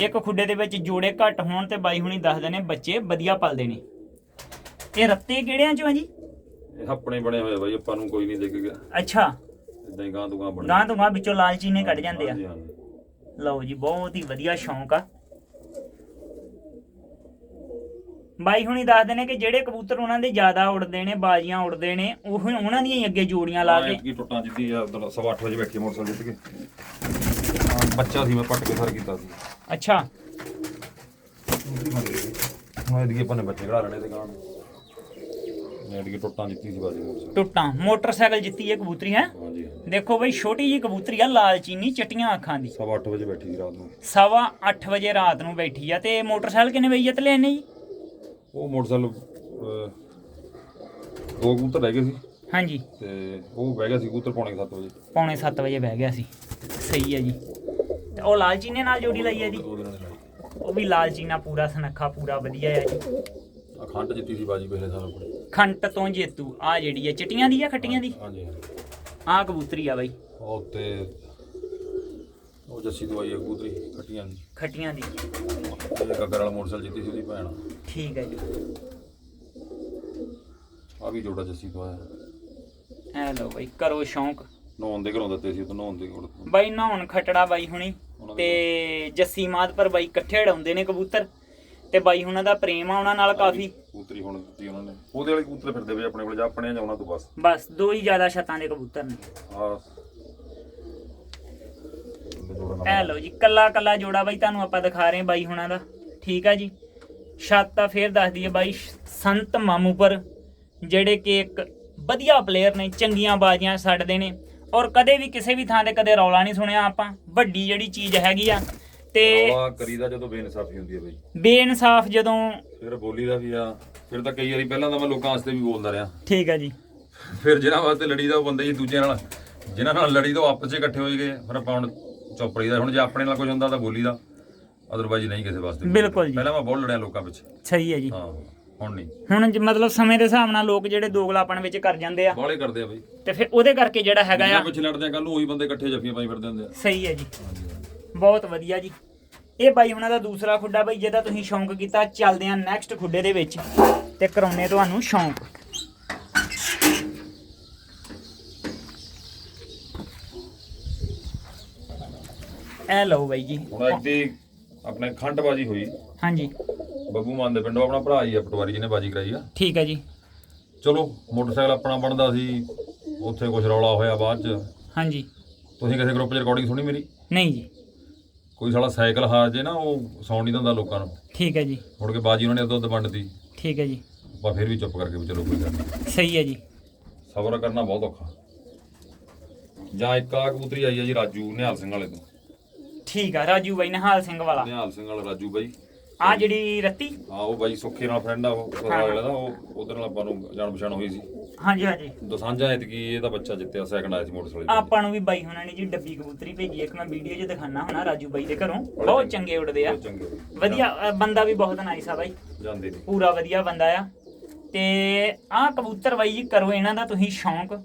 [SPEAKER 1] ਇੱਕ ਖੁੱਡੇ ਦੇ ਵਿੱਚ ਜੋੜੇ ਘੱਟ ਹੋਣ ਤੇ ਬਾਈ ਹੁਣੀ ਦੱਸਦੇ ਨੇ ਬੱਚੇ ਵਧੀਆ ਪਲਦੇ ਨੇ। ਇਹ ਰੱਤੇ ਕਿਹੜਿਆਂ ਚੋਂ ਆ ਜੀ?
[SPEAKER 2] ਇਹ ਆਪਣੇ ਬਣੇ ਹੋਏ ਬਾਈ ਆਪਾਂ ਨੂੰ ਕੋਈ ਨਹੀਂ ਦੇ ਕੇ ਗਿਆ।
[SPEAKER 1] ਅੱਛਾ।
[SPEAKER 2] ਇਦਾਂ ਹੀ ਗਾਂ ਤੋਂ ਗਾਂ ਬਣੇ।
[SPEAKER 1] ਗਾਂ ਤੋਂ ਗਾਂ ਵਿੱਚੋਂ ਲਾਲ ਚੀਨੇ ਕੱਢ ਜਾਂਦੇ ਆ। ਲਓ ਜੀ ਬਹੁਤ ਹੀ ਵਧੀਆ ਸ਼ੌਂਕ ਆ। ਬਾਈ ਹੁਣੀ ਦੱਸਦੇ ਨੇ ਕਿ ਜਿਹੜੇ ਕਬੂਤਰ ਉਹਨਾਂ ਦੇ ਜ਼ਿਆਦਾ ਉੜਦੇ ਨੇ ਬਾਜ਼ੀਆਂ ਉੜਦੇ ਨੇ ਉਹ ਉਹਨਾਂ ਦੀਆਂ ਹੀ ਅੱਗੇ ਜੋੜੀਆਂ ਲਾ ਕੇ।
[SPEAKER 2] ਟੁੱਟਾਂ ਜਿੱਦੀ ਆ ਉਦੋਂ ਸਵਾ ਅੱਠ ਵਜੇ ਬੈਠੀ ਮੋਟਰਸਾਈਕਲ ਜਿੱਤ ਕੇ। ਬੱਚਾ ਸੀ ਮੈਂ ਪੱਟ ਕੇ ਸਰ ਕੀਤਾ ਸੀ।
[SPEAKER 1] ਅੱਛਾ।
[SPEAKER 2] ਹੁਣ ਇਹਦੀ ਆਪਾਂ ਨੇ ਬੱਚੇ ਘੜਾ ਲੈਣੇ ਤੇ ਗਾਂ ਮੈਂ ਇਹਦੀ ਟੁੱਟਾਂ ਜਿੱਤੀ ਸੀ ਬਾਜੀ
[SPEAKER 1] ਟੁੱਟਾਂ। ਮੋਟਰਸਾਈਕਲ ਜਿੱਤੀ ਇਹ ਕਬੂਤਰੀ ਹੈ?
[SPEAKER 2] ਹਾਂਜੀ।
[SPEAKER 1] ਦੇਖੋ ਬਈ ਛੋਟੀ ਜੀ ਕਬੂਤਰੀ ਆ ਲਾਲ ਚੀਨੀ ਚਟੀਆਂ ਅੱਖਾਂ ਦੀ।
[SPEAKER 2] ਸਵਾ ਅੱਠ ਵਜੇ ਬੈਠੀ ਸੀ ਰਾਤ ਨੂੰ।
[SPEAKER 1] ਸਵਾ 8 ਵਜੇ ਰਾਤ ਨੂੰ ਬੈਠੀ ਆ ਤੇ ਮੋਟਰਸਾਈਕਲ ਕਿੰਨੇ ਵਜੇ ਤੇ ਲੈਣੇ ਜੀ?
[SPEAKER 2] ਉਹ ਮੋਟਰਸਾਈਕਲ ਦੋ ਕਬੂਤਰ ਰਹਿ ਗਏ ਸੀ।
[SPEAKER 1] ਹਾਂਜੀ।
[SPEAKER 2] ਤੇ ਉਹ ਬਹਿ ਗਿਆ ਸੀ ਕਬੂਤਰ ਪੌਣੇ 7 ਵਜੇ।
[SPEAKER 1] ਪੌਣੇ 7 ਵਜੇ ਬਹਿ ਗਿਆ ਸੀ। ਸਹੀ ਹੈ ਜੀ। ਤੇ ਉਹ ਲਾਲ ਚੀਨੇ ਨਾਲ ਜੋੜੀ ਲਾਈ ਹੈ ਜੀ।
[SPEAKER 2] ਉਹਦੇ ਨਾਲ ਲਾਈ।
[SPEAKER 1] ਉਹ ਵੀ ਲਾਲ ਚੀਨਾ ਪੂਰਾ ਸਨੱਖਾ ਪੂਰਾ ਵਧੀਆ ਹੈ ਜੀ।
[SPEAKER 2] ਅਖੰਡ ਜਿੱਤੀ ਸੀ ਬਾਜੀ ਪਿਛਲੇ ਸਾਲ ਆਪਣੇ।
[SPEAKER 1] ਖੰਟ ਤੋਂ ਜੇਤੂ ਆ ਜਿਹੜੀ ਹੈ ਚਿੱਟੀਆਂ ਦੀ ਜਾਂ ਖੱਟੀਆਂ ਦੀ?
[SPEAKER 2] ਹਾਂਜੀ ਹਾਂਜੀ।
[SPEAKER 1] ਆ ਕਬੂਤਰੀ ਆ ਬਾਈ।
[SPEAKER 2] ਉਹ ਤੇ ਉਹ ਜੱਸੀ ਦਵਾਈ ਹੈ ਕਬੂਤਰੀ ਖੱਟੀਆਂ ਦੀ।
[SPEAKER 1] ਖੱਟੀਆਂ ਦੀ।
[SPEAKER 2] ਇਹ ਗੱਗਰ ਵਾਲਾ ਮੋਟਰਸਾਈਕਲ ਜਿੱਤੀ ਸੀ ਉਹਦੀ ਭੈਣ।
[SPEAKER 1] ਠੀਕ ਹੈ ਜੀ।
[SPEAKER 2] ਆ ਵੀ ਜੋੜਾ ਜੱਸੀ ਤੋਂ ਆਇਆ।
[SPEAKER 1] ਐ ਲਓ ਬਾਈ ਕਰੋ ਸ਼ੌਂਕ।
[SPEAKER 2] ਨਹਾਉਣ ਦੇ ਘਰੋਂ ਦਿੱਤੇ ਸੀ ਉਹ ਨਹਾਉਣ ਦੇ ਕੋਲ
[SPEAKER 1] ਬਾਈ ਨਹਾਉਣ ਖਟੜਾ ਬਾਈ ਹੁਣੀ। ਤੇ ਜੱਸੀ ਮਾਦ ਪਰ ਬਾਈ ਇਕੱਠੇ ਉਡਾਉਂਦੇ ਨੇ ਕਬੂਤਰ ਤੇ ਬਾਈ ਹੁਣਾਂ ਦਾ ਪ੍ਰੇਮ ਆ ਉਹਨਾਂ ਨਾਲ ਕਾਫੀ।
[SPEAKER 2] ਕਬੂਤਰੀ ਹੁਣ ਦਿੱਤੀ ਉਹਨਾਂ ਨੇ। ਉਹਦੇ ਵਾਲੇ ਕਬੂਤਰ ਫਿਰਦੇ ਵੇ ਆਪਣੇ ਕੋਲ ਜਾਂ ਆਪਣੇ ਜਾਂ ਉਹਨਾਂ ਤੋਂ ਬਸ।
[SPEAKER 1] ਬਸ ਦੋ ਹੀ ਜ਼ਿਆਦਾ ਛੱਤਾਂ ਦੇ ਕਬੂਤਰ ਨੇ।
[SPEAKER 2] ਆ
[SPEAKER 1] ਐ ਲਓ ਜੀ ਕੱਲਾ ਕੱਲਾ ਜੋੜਾ ਬਾਈ ਤੁਹਾਨੂੰ ਆਪਾਂ ਦਿਖਾ ਰਹੇ ਹਾਂ ਬਾਈ ਹੁਣਾਂ ਦਾ। ਠੀਕ ਆ ਜੀ। ਛੱਤ ਤਾਂ ਫੇਰ ਦੱਸ ਦਈਏ ਬਾਈ ਸੰਤ ਮਾਮੂਪੁਰ ਜਿਹੜੇ ਕਿ ਇੱਕ ਵਧੀਆ ਪਲੇਅਰ ਨੇ ਚੰਗੀਆਂ ਬਾਜ਼ੀਆਂ ਛੱਡਦੇ ਨੇ। ਔਰ ਕਦੇ ਵੀ ਕਿਸੇ ਵੀ ਥਾਂ ਤੇ ਕਦੇ ਰੌਲਾ ਨਹੀਂ ਸੁਣਿਆ ਆਪਾਂ। ਵੱਡੀ ਜਿਹੜੀ ਚੀਜ਼ ਹੈਗੀ ਆ ਤੇ
[SPEAKER 2] ਆ ਕਰੀਦਾ ਜਦੋਂ ਬੇਇਨਸਾਫੀ ਹੁੰਦੀ ਹੈ ਬਈ।
[SPEAKER 1] ਬੇਇਨਸਾਫ ਜਦੋਂ
[SPEAKER 2] ਫਿਰ ਬੋਲੀ ਦਾ ਵੀ ਆ ਫਿਰ ਤਾਂ ਕਈ ਵਾਰੀ ਪਹਿਲਾਂ ਤਾਂ ਮੈਂ ਲੋਕਾਂ ਵਾਸਤੇ ਵੀ ਬੋਲਦਾ ਰਿਹਾ।
[SPEAKER 1] ਠੀਕ ਆ ਜੀ।
[SPEAKER 2] ਫਿਰ ਜਿਹਨਾਂ ਵਾਸਤੇ ਲੜੀ ਦਾ ਉਹ ਬੰਦੇ ਹੀ ਦੂਜੇ ਨਾਲ ਜਿਨ੍ਹਾਂ ਨਾਲ ਲੜੀ ਦਾ ਉਹ ਆਪਸ 'ਚ ਇਕੱਠੇ ਹੋਈ ਗਏ ਫਿਰ ਆਪਾਂ ਹੁਣ ਚੁੱਪ ਰਹੀਦਾ ਹੁਣ ਜੇ ਆਪਣੇ ਨਾਲ ਕੁਝ ਹੁੰਦਾ ਤਾਂ ਬੋਲੀ ਦਾ ਅਦਰਵਾਈਜ਼ ਨਹੀਂ ਕਿਸੇ ਵਾਸਤੇ
[SPEAKER 1] ਬਿਲਕੁਲ ਜੀ।
[SPEAKER 2] ਪਹਿਲਾਂ ਮੈਂ ਬਹੁਤ ਲੜਿਆ ਲੋਕਾਂ ਵਿੱਚ।
[SPEAKER 1] ਸਹੀ ਹੈ ਜੀ।
[SPEAKER 2] ਹਾਂ। ਹੁਣ ਨਹੀਂ।
[SPEAKER 1] ਹੁਣ ਜੇ ਮਤਲਬ ਸਮੇਂ ਦੇ ਹਿਸਾਬ ਨਾਲ ਲੋਕ ਜਿਹੜੇ ਦੋਗਲਾਪਣ ਵਿੱਚ ਕਰ ਜਾਂਦੇ ਆ।
[SPEAKER 2] ਬਾਲੇ ਕਰਦੇ ਆ ਬਈ।
[SPEAKER 1] ਤੇ ਫਿਰ ਉਹਦੇ ਕਰਕੇ ਜਿਹੜਾ ਹੈਗਾ ਆ
[SPEAKER 2] ਪਿੱਛੇ ਲੜਦੇ ਆ ਕੱਲ ਨੂੰ ਉਹੀ ਬੰਦੇ ਇਕੱਠੇ ਜੱਫੀਆਂ ਪਾਈ ਫਿਰਦੇ ਹੁੰਦੇ ਆ।
[SPEAKER 1] ਸਹੀ ਹੈ ਜੀ। ਬਹੁਤ ਵਧੀਆ ਜੀ। ਇਹ ਬਾਈ ਹੁਣਾਂ ਦਾ ਦੂਸਰਾ ਖੁੱਡਾ ਬਾਈ ਜਿਹਦਾ ਤੁਸੀਂ ਸ਼ੌਂਕ ਕੀਤਾ ਚੱਲਦੇ ਆ ਨੈਕਸਟ ਖੁੱਡੇ ਦੇ ਵਿੱਚ। ਤੇ ਕਰਾਉਨੇ ਤੁਹਾਨੂੰ ਸ਼ੌਂਕ। ਇਹ ਲਓ ਬਾਈ ਜੀ।
[SPEAKER 2] ਹੁਣ ਇੱਥੇ ਆਪਣੇ ਖੰਡਬਾਜੀ ਹੋਈ।
[SPEAKER 1] ਹਾਂਜੀ।
[SPEAKER 2] ਬੱਬੂ ਮਾਨ ਦੇ ਪਿੰਡੋਂ ਆਪਣਾ ਭਰਾ ਹੀ ਆ ਪਟਵਾਰੀ ਜਿਹਨੇ ਬਾਜੀ ਕਰਾਈ ਆ।
[SPEAKER 1] ਠੀਕ ਹੈ ਜੀ।
[SPEAKER 2] ਚਲੋ ਮੋਟਰਸਾਈਕਲ ਆਪਣਾ ਬਣਦਾ ਸੀ ਉੱਥੇ ਕੁਝ ਰੌਲਾ ਹੋਇਆ ਬਾਅਦ ਚ।
[SPEAKER 1] ਹਾਂਜੀ।
[SPEAKER 2] ਤੁਸੀਂ ਕਿਸੇ ਗਰੁੱਪ 'ਚ ਰਿਕਾਰਡਿੰਗ ਸੁਣੀ ਮੇਰੀ?
[SPEAKER 1] ਨਹੀਂ ਜੀ।
[SPEAKER 2] ਕੋਈ ਸਾਲਾ ਸਾਈਕਲ ਹਾਰ ਜੇ ਨਾ ਉਹ ਸੌਣ ਨਹੀਂ ਦਿੰਦਾ ਲੋਕਾਂ ਨੂੰ।
[SPEAKER 1] ਠੀਕ ਹੈ ਜੀ।
[SPEAKER 2] ਮੁੜ ਕੇ ਬਾਜੀ ਉਹਨਾਂ ਨੇ ਦੁੱਧ ਵੰਡਤੀ।
[SPEAKER 1] ਠੀਕ ਹੈ ਜੀ।
[SPEAKER 2] ਆਪਾਂ ਫਿਰ ਵੀ ਚੁੱਪ ਕਰਕੇ ਵੀ ਚਲੋ ਕੋਈ ਗੱਲ ਨਹੀਂ।
[SPEAKER 1] ਸਹੀ ਹੈ ਜੀ।
[SPEAKER 2] ਸਬਰ ਕਰਨਾ ਬਹੁਤ ਔਖਾ। ਜਾਂ ਇੱਕ ਆ ਕਬੂਤਰੀ ਆਈ ਆ ਜੀ ਰਾਜੂ ਨਿਹਾਲ ਸਿੰਘ ਵਾਲੇ ਤੋਂ।
[SPEAKER 1] ਠੀਕ ਆ ਰਾਜੂ ਬਾਈ ਨਿਹਾਲ ਸਿੰਘ ਵਾਲਾ।
[SPEAKER 2] ਨਿਹਾਲ ਸਿੰਘ ਵਾਲਾ ਰਾਜੂ ਬਾਈ।
[SPEAKER 1] ਆ ਜਿਹੜੀ ਰੱਤੀ?
[SPEAKER 2] ਹਾਂ ਉਹ ਬਾਈ ਸੁੱਖੇ ਨਾਲ ਫਰੈਂਡ ਆ ਉਹ ਵਾਲੇ ਦਾ ਉਹ ਉਹਦੇ ਨਾਲ ਆਪਾਂ ਨੂੰ ਜਾਣ ਪਛਾਣ ਹੋਈ ਸੀ।
[SPEAKER 1] ਹਾਂਜੀ ਹਾਂਜੀ।
[SPEAKER 2] ਦਸਾਂਝਾ ਐਤਕੀ ਇਹਦਾ ਬੱਚਾ ਜਿੱਤਿਆ ਸੈਕੰਡ ਆਇਆ ਸੀ ਮੋਟਰਸਾਈਕਲ ਤੇ।
[SPEAKER 1] ਆਪਾਂ ਨੂੰ ਵੀ ਬਾਈ ਹੁਣਾਂ ਨੇ ਜੀ ਡੱਬੀ ਕਬੂਤਰੀ ਭੇਜੀ ਇੱਕ ਮੈਂ ਵੀਡੀਓ 'ਚ ਦਿਖਾਣਾ ਹੋਣਾ ਰਾਜੂ ਬਾਈ ਦੇ ਘਰੋਂ। ਬਹੁਤ ਚੰਗੇ ਉੜਦੇ ਆ।
[SPEAKER 2] ਬਹੁਤ ਚੰਗੇ
[SPEAKER 1] ਵਧੀਆ ਅ, ਬੰਦਾ ਵੀ ਬਹੁਤ ਨਾਈਸ ਆ ਬਾਈ।
[SPEAKER 2] ਜਾਂਦੇ ਨੇ।
[SPEAKER 1] ਪੂਰਾ ਵਧੀਆ ਬੰਦਾ ਆ। ਤੇ ਆਹ ਕਬੂਤਰ ਬਾਈ ਜੀ ਕਰੋ ਇਹਨਾਂ ਦਾ ਤੁਸੀਂ ਸ਼ੌਂਕ।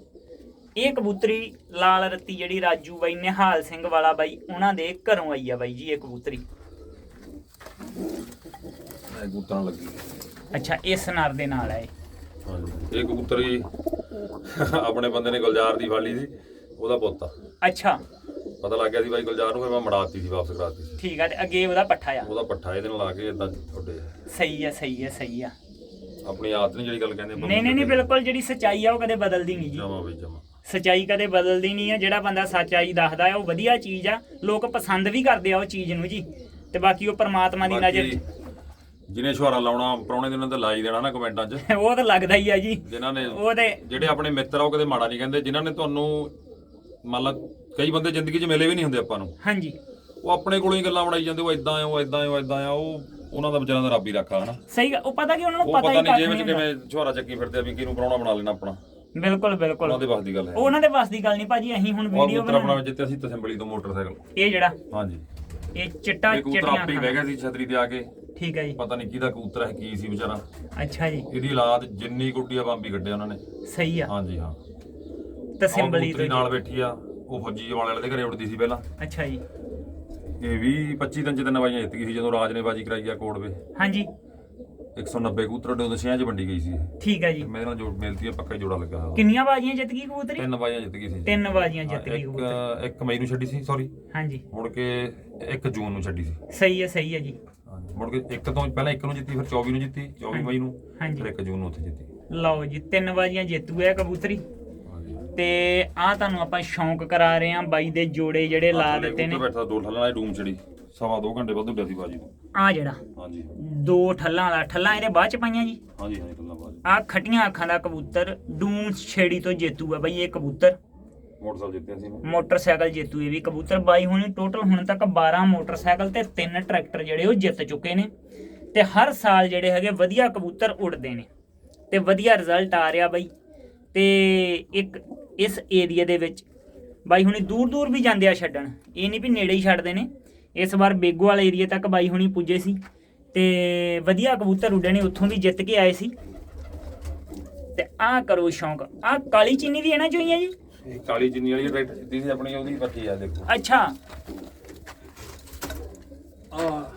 [SPEAKER 1] ਇਹ ਕਬੂਤਰੀ ਲਾਲ ਰੱਤੀ ਜਿਹੜੀ ਰਾਜੂ ਬਾਈ ਨਿਹਾਲ ਸਿੰਘ ਵਾਲਾ ਬਾਈ ਉਹਨਾਂ ਦੇ ਘਰੋਂ ਆਈ ਆ ਬਾਈ ਜੀ ਇਹ ਕਬੂਤਰੀ।
[SPEAKER 2] ਇਹ ਕਬੂਤਰਾਂ ਲੱਗੀ।
[SPEAKER 1] ਅੱਛਾ ਇਸ ਨਰ ਦੇ ਨਾਲ ਇਹ।
[SPEAKER 2] ਹਾਂਜੀ। ਇਹ ਕਬੂਤਰੀ ਆਪਣੇ ਬੰਦੇ ਨੇ ਗੁਲਜ਼ਾਰ ਦੀ ਫਾਲੀ ਸੀ ਉਹਦਾ ਪੁੱਤ ਆ।
[SPEAKER 1] ਅੱਛਾ।
[SPEAKER 2] ਪਤਾ ਲੱਗ ਗਿਆ ਸੀ ਬਾਈ ਗੁਲਜ਼ਾਰ ਨੂੰ ਫਿਰ ਮੈਂ ਮੜਾਤੀ ਸੀ ਵਾਪਸ ਕਰਾਤੀ ਸੀ।
[SPEAKER 1] ਠੀਕ ਆ ਤੇ ਅੱਗੇ ਉਹਦਾ ਪੱਠਾ ਆ।
[SPEAKER 2] ਉਹਦਾ ਪੱਠਾ ਇਹਦੇ ਨਾਲ ਆ ਕੇ ਇਦਾਂ ਛੋਡੇ
[SPEAKER 1] ਸਹੀ ਆ ਸਹੀ ਆ ਸਹੀ ਆ।
[SPEAKER 2] ਆਪਣੀ ਆਦਤ ਨਹੀਂ ਜਿਹੜੀ ਗੱਲ ਕਹਿੰਦੇ
[SPEAKER 1] ਨਹੀਂ ਨਹੀਂ ਨਹੀਂ ਬਿਲਕੁਲ ਜਿਹੜੀ ਸਚਾਈ ਆ ਉਹ ਕਦੇ ਬਦਲਦੀ ਨਹੀਂ ਜੀ।
[SPEAKER 2] ਜਮਾ ਬਈ ਜਮਾ।
[SPEAKER 1] ਸਚਾਈ ਕਦੇ ਬਦਲਦੀ ਨਹੀਂ ਆ ਜਿਹੜਾ ਬੰਦਾ ਸੱਚਾਈ ਦੱਸਦਾ ਆ ਉਹ ਵਧੀਆ ਚੀਜ਼ ਆ। ਲੋਕ ਪਸੰਦ ਵੀ ਕਰਦੇ ਆ ਉਹ ਚੀਜ਼ ਨੂੰ ਜੀ। ਤੇ ਬਾਕੀ ਉਹ ਪਰਮਾਤਮਾ ਦੀ ਨਜ਼ਰ
[SPEAKER 2] ਬਾਕੀ ਜਿਹਨੇ ਛੁਹਾਰਾ ਲਾਉਣਾ ਪਰੌਣੇ ਦਿਨਾਂ ਤੇ ਲਾ ਹੀ ਦੇਣਾ ਨਾ ਕਮੈਂਟਾਂ 'ਚ। [laughs]
[SPEAKER 1] ਉਹ ਤਾਂ ਲੱਗਦਾ ਹੀ ਆ ਜੀ।
[SPEAKER 2] ਜਿਨ੍ਹਾਂ ਨੇ
[SPEAKER 1] ਉਹ ਤੇ
[SPEAKER 2] ਜਿਹੜੇ ਆਪਣੇ ਮਿੱਤਰ ਆ ਉਹ ਕਦੇ ਮਾੜਾ ਨਹੀਂ ਕਹਿੰਦੇ। ਜਿਨ੍ਹਾਂ ਨੇ ਤੁਹਾਨੂੰ ਮੰਨ ਲਾ ਕਈ ਬੰਦੇ ਜ਼ਿੰਦਗੀ 'ਚ ਮਿਲੇ ਵੀ ਨਹੀਂ ਹੁੰਦੇ ਆਪਾਂ ਨੂੰ।
[SPEAKER 1] ਹਾਂਜੀ।
[SPEAKER 2] ਉਹ ਆਪਣੇ ਕੋਲੋਂ ਹੀ ਗੱਲਾਂ ਬਣਾਈ ਜਾਂਦੇ ਉਹ ਇਦਾਂ ਆ ਉਹ ਇਦਾਂ ਆ ਉਹ ਇਦਾਂ ਆ ਉਹ ਉਹਨਾਂ ਦਾ ਵਿਚਾਰਾਂ ਦਾ ਰੱਬ ਹੀ ਰੱਖਾ ਹਨਾ।
[SPEAKER 1] ਸਹੀ ਗੱਲ ਉਹ ਪਤਾ ਕਿ ਉਹਨਾਂ ਨੂੰ
[SPEAKER 2] ਉਹ
[SPEAKER 1] ਪਤਾ
[SPEAKER 2] ਪਤਾ
[SPEAKER 1] ਹੀ
[SPEAKER 2] ਨਹੀਂ
[SPEAKER 1] ਕੱਖ
[SPEAKER 2] ਜੇ ਵਿੱਚ ਕਿਵੇਂ ਛੁਹਾਰਾ ਚੱਕੀ ਫਿਰਦੇ ਆ ਵੀ ਕਿਹਨੂੰ ਪ੍ਰਾਹੁਣਾ ਬਣਾ ਲੈਣਾ ਆਪਣਾ।
[SPEAKER 1] ਬਿਲਕੁਲ ਬਿਲਕੁਲ।
[SPEAKER 2] ਉਹਨਾਂ ਦੇ ਵੱਸ ਦੀ ਗੱਲ ਹੈ।
[SPEAKER 1] ਉਹ ਉਹਨਾਂ ਦੇ ਵੱਸ ਦੀ ਗੱਲ ਨਹੀਂ ਭਾਜੀ ਅਸੀਂ ਹੁਣ
[SPEAKER 2] ਉਹ
[SPEAKER 1] ਵੀਡੀਓ
[SPEAKER 2] ਕਬੂਤਰ ਆਪਣਾ
[SPEAKER 1] ਬਣਾ
[SPEAKER 2] ਜਿੱਤੇ ਅਸੀਂ ਤਸੰਬਲੀ ਤੋਂ ਮੋਟਰਸਾਈਕਲ।
[SPEAKER 1] ਇਹ ਜਿਹੜਾ?
[SPEAKER 2] ਹਾਂਜੀ।
[SPEAKER 1] ਇਹ ਚਿੱਟਾ
[SPEAKER 2] ਇਹ ਕਬੂਤਰ
[SPEAKER 1] ਚਿੱਟੀਆਂ
[SPEAKER 2] ਆਪੇ ਹੀ ਬਹਿ ਗਿਆ ਸੀ ਛਤਰੀ ਤੇ ਆ ਕੇ।
[SPEAKER 1] ਠੀਕ ਹੈ ਜੀ।
[SPEAKER 2] ਪਤਾ ਨਹੀਂ ਕਿਹਦਾ ਕਬੂਤਰ ਹੈ ਕੀ ਸੀ ਵਿਚਾਰਾ।
[SPEAKER 1] ਅੱਛਾ ਜੀ।
[SPEAKER 2] ਇਹਦੀ ਔਲਾਦ ਜਿੰਨੀ ਗੁੱਡੀ ਆ ਬੰਬੀ ਕੱਢਿਆ ਉਹਨਾਂ ਨੇ।
[SPEAKER 1] ਸਹੀ ਆ।
[SPEAKER 2] ਹਾਂਜੀ ਹਾਂ।
[SPEAKER 1] ਤੇ ਸਿੰਬਲੀ ਤੋਂ
[SPEAKER 2] ਨਾਲ ਬੈਠੀ ਆ ਉਹ ਫੌਜੀ ਵਾਲੇ ਦੇ ਘਰੇ ਉੱਡਦੀ ਸੀ ਪਹਿਲਾਂ।
[SPEAKER 1] ਅੱਛਾ ਜੀ।
[SPEAKER 2] ਇਹ 20 25 ਦਿਨ ਚ ਤਿੰਨ ਬਾਜੀਆਂ ਜਿੱਤ ਗਈ ਸੀ ਜਦੋਂ ਰਾਜ ਨੇ ਬਾਜੀ ਕਰਾਈ ਆ ਕੋੜਵੇ
[SPEAKER 1] ਹਾਂਜੀ।
[SPEAKER 2] 190 ਕਬੂਤਰ ਦੇ ਦਸਿਆਂ ਚ ਵੰਡੀ ਗਈ ਸੀ।
[SPEAKER 1] ਠੀਕ ਹੈ ਜੀ।
[SPEAKER 2] ਮੇਰੇ ਨਾਲ ਜੋੜ ਮਿਲਦੀ ਹੈ ਪੱਕਾ ਜੋੜਾ ਲੱਗਾ ਹੋਇਆ।
[SPEAKER 1] ਕਿੰਨੀਆਂ ਬਾਜ਼ੀਆਂ ਜਿੱਤ ਗਈ ਕਬੂਤਰੀ?
[SPEAKER 2] ਤਿੰਨ ਬਾਜੀਆਂ ਜਿੱਤ ਗਈ ਸੀ।
[SPEAKER 1] ਤਿੰਨ ਬਾਜ਼ੀਆਂ ਜਿੱਤ ਗਈ ਕਬੂਤਰੀ।
[SPEAKER 2] ਇੱਕ ਇੱਕ ਮਈ ਨੂੰ ਛੱਡੀ ਸੀ ਸੌਰੀ
[SPEAKER 1] ਹਾਂਜੀ।
[SPEAKER 2] ਮੁੜ ਕੇ 1 ਜੂਨ ਨੂੰ ਛੱਡੀ ਸੀ।
[SPEAKER 1] ਸਹੀ ਹੈ ਸਹੀ ਹੈ ਜੀ।
[SPEAKER 2] ਮੁੜ ਕੇ ਇੱਕ ਤੋਂ ਪਹਿਲਾਂ ਇੱਕ ਨੂੰ ਜਿੱਤੀ ਫਿਰ 24 ਨੂੰ ਜਿੱਤੀ 24 ਮਈ ਨੂੰ
[SPEAKER 1] ਹਾਂਜੀ।
[SPEAKER 2] ਫਿਰ 1 ਜੂਨ ਨੂੰ ਉੱਥੇ ਜਿੱਤੀ।
[SPEAKER 1] ਲਓ ਜੀ ਤਿੰਨ ਬਾਜ਼ੀਆਂ ਜੇਤੂ ਹੈ ਕਬੂਤਰੀ।
[SPEAKER 2] ਹਾਂਜੀ।
[SPEAKER 1] ਤੇ ਆ ਤੁਹਾਨੂੰ ਆਪਾਂ ਸ਼ੌਂਕ ਕਰਾ ਰਹੇ ਆ ਬਾਈ ਦੇ ਜੋੜੇ ਜਿਹੜੇ ਲਾ ਦਿੱਤੇ ਨੇ।
[SPEAKER 2] ਉੱਤੇ ਬੈਠਾ ਦੋ ਠੱਲਾਂ ਨਾਲ ਡੂਮ ਛੜੀ ਸਵਾ ਦੋ ਘੰਟੇ ਬਾਅਦ ਉੱਡਿਆ ਸੀ ਬਾਜੀ ਨੂੰ।
[SPEAKER 1] ਆ ਜਿਹੜਾ।
[SPEAKER 2] ਹਾਂਜੀ।
[SPEAKER 1] ਦੋ ਠੱਲਾਂ ਵਾਲਾ ਠੱਲਾਂ ਇਹਦੇ ਬਾਅਦ ਚ ਪਾਈਆਂ ਜੀ?
[SPEAKER 2] ਹਾਂਜੀ ਹਾਂਜੀ ਠੱਲਾਂ ਬਾਜੀ
[SPEAKER 1] ਆ ਖਟੀਆਂ ਅੱਖਾਂ ਦਾ ਕਬੂਤਰ ਡੂਮ ਛੇੜੀ ਤੋਂ ਜੇਤੂ ਆ ਬਾਈ ਇਹ ਕਬੂਤਰ।
[SPEAKER 2] ਮੋਟਰਸਾਈਕਲ ਜਿੱਤਿਆ ਸੀ ਮੈਂ
[SPEAKER 1] ਮੋਟਰਸਾਈਕਲ ਜੇਤੂ ਇਹ ਵੀ। ਕਬੂਤਰ ਬਾਈ ਹੁਣੀ ਟੋਟਲ ਹੁਣ ਤੱਕ 12 ਮੋਟਰਸਾਈਕਲ ਤੇ 3 ਟਰੈਕਟਰ ਜਿਹੜੇ ਉਹ ਜਿੱਤ ਚੁੱਕੇ ਨੇ ਤੇ ਹਰ ਸਾਲ ਜਿਹੜੇ ਹੈਗੇ ਵਧੀਆ ਕਬੂਤਰ ਉੱਡਦੇ ਨੇ ਤੇ ਵਧੀਆ ਰਿਜ਼ਲਟ ਆ ਰਿਹਾ ਬਾਈ। ਤੇ ਇੱਕ ਇਸ ਏਰੀਆ ਦੇ ਵਿੱਚ ਬਾਈ ਹੁਣੀ ਦੂਰ ਦੂਰ ਵੀ ਜਾਂਦੇ ਆ ਛੱਡਣ। ਇਹ ਨਹੀਂ ਵੀ ਨੇੜੇ ਹੀ ਛੱਡਦੇ ਨੇ। ਇਸ ਵਾਰ ਬੇਗੋਵਾਲ ਏਰੀਆ ਤੱਕ ਬਾਈ ਹੁਣੀ ਪੁੱਜੇ ਸੀ ਤੇ ਵਧੀਆ ਕਬੂਤਰ ਉੱਡੇ ਨੇ, ਉੱਥੋਂ ਵੀ ਜਿੱਤ ਕੇ ਆਏ ਸੀ। ਤੇ ਆਹ ਕਰੋ ਸ਼ੌਂਕ। ਆਹ ਕਾਲੀ ਚੀਨੀ ਵੀ ਇਹਨਾਂ ਚੋਂ ਹੀ ਹੈ ਜੀ?
[SPEAKER 2] ਇਹ ਕਾਲੀ ਜਿੰਨੀ ਵਾਲੀ ਟਰੈਕਟਰ ਜਿੱਤੀ ਸੀ ਆਪਣੀ ਉਹਦੀ ਪੱਟੀ ਆ ਦੇਖੋ।
[SPEAKER 1] ਅੱਛਾ।
[SPEAKER 2] ਆ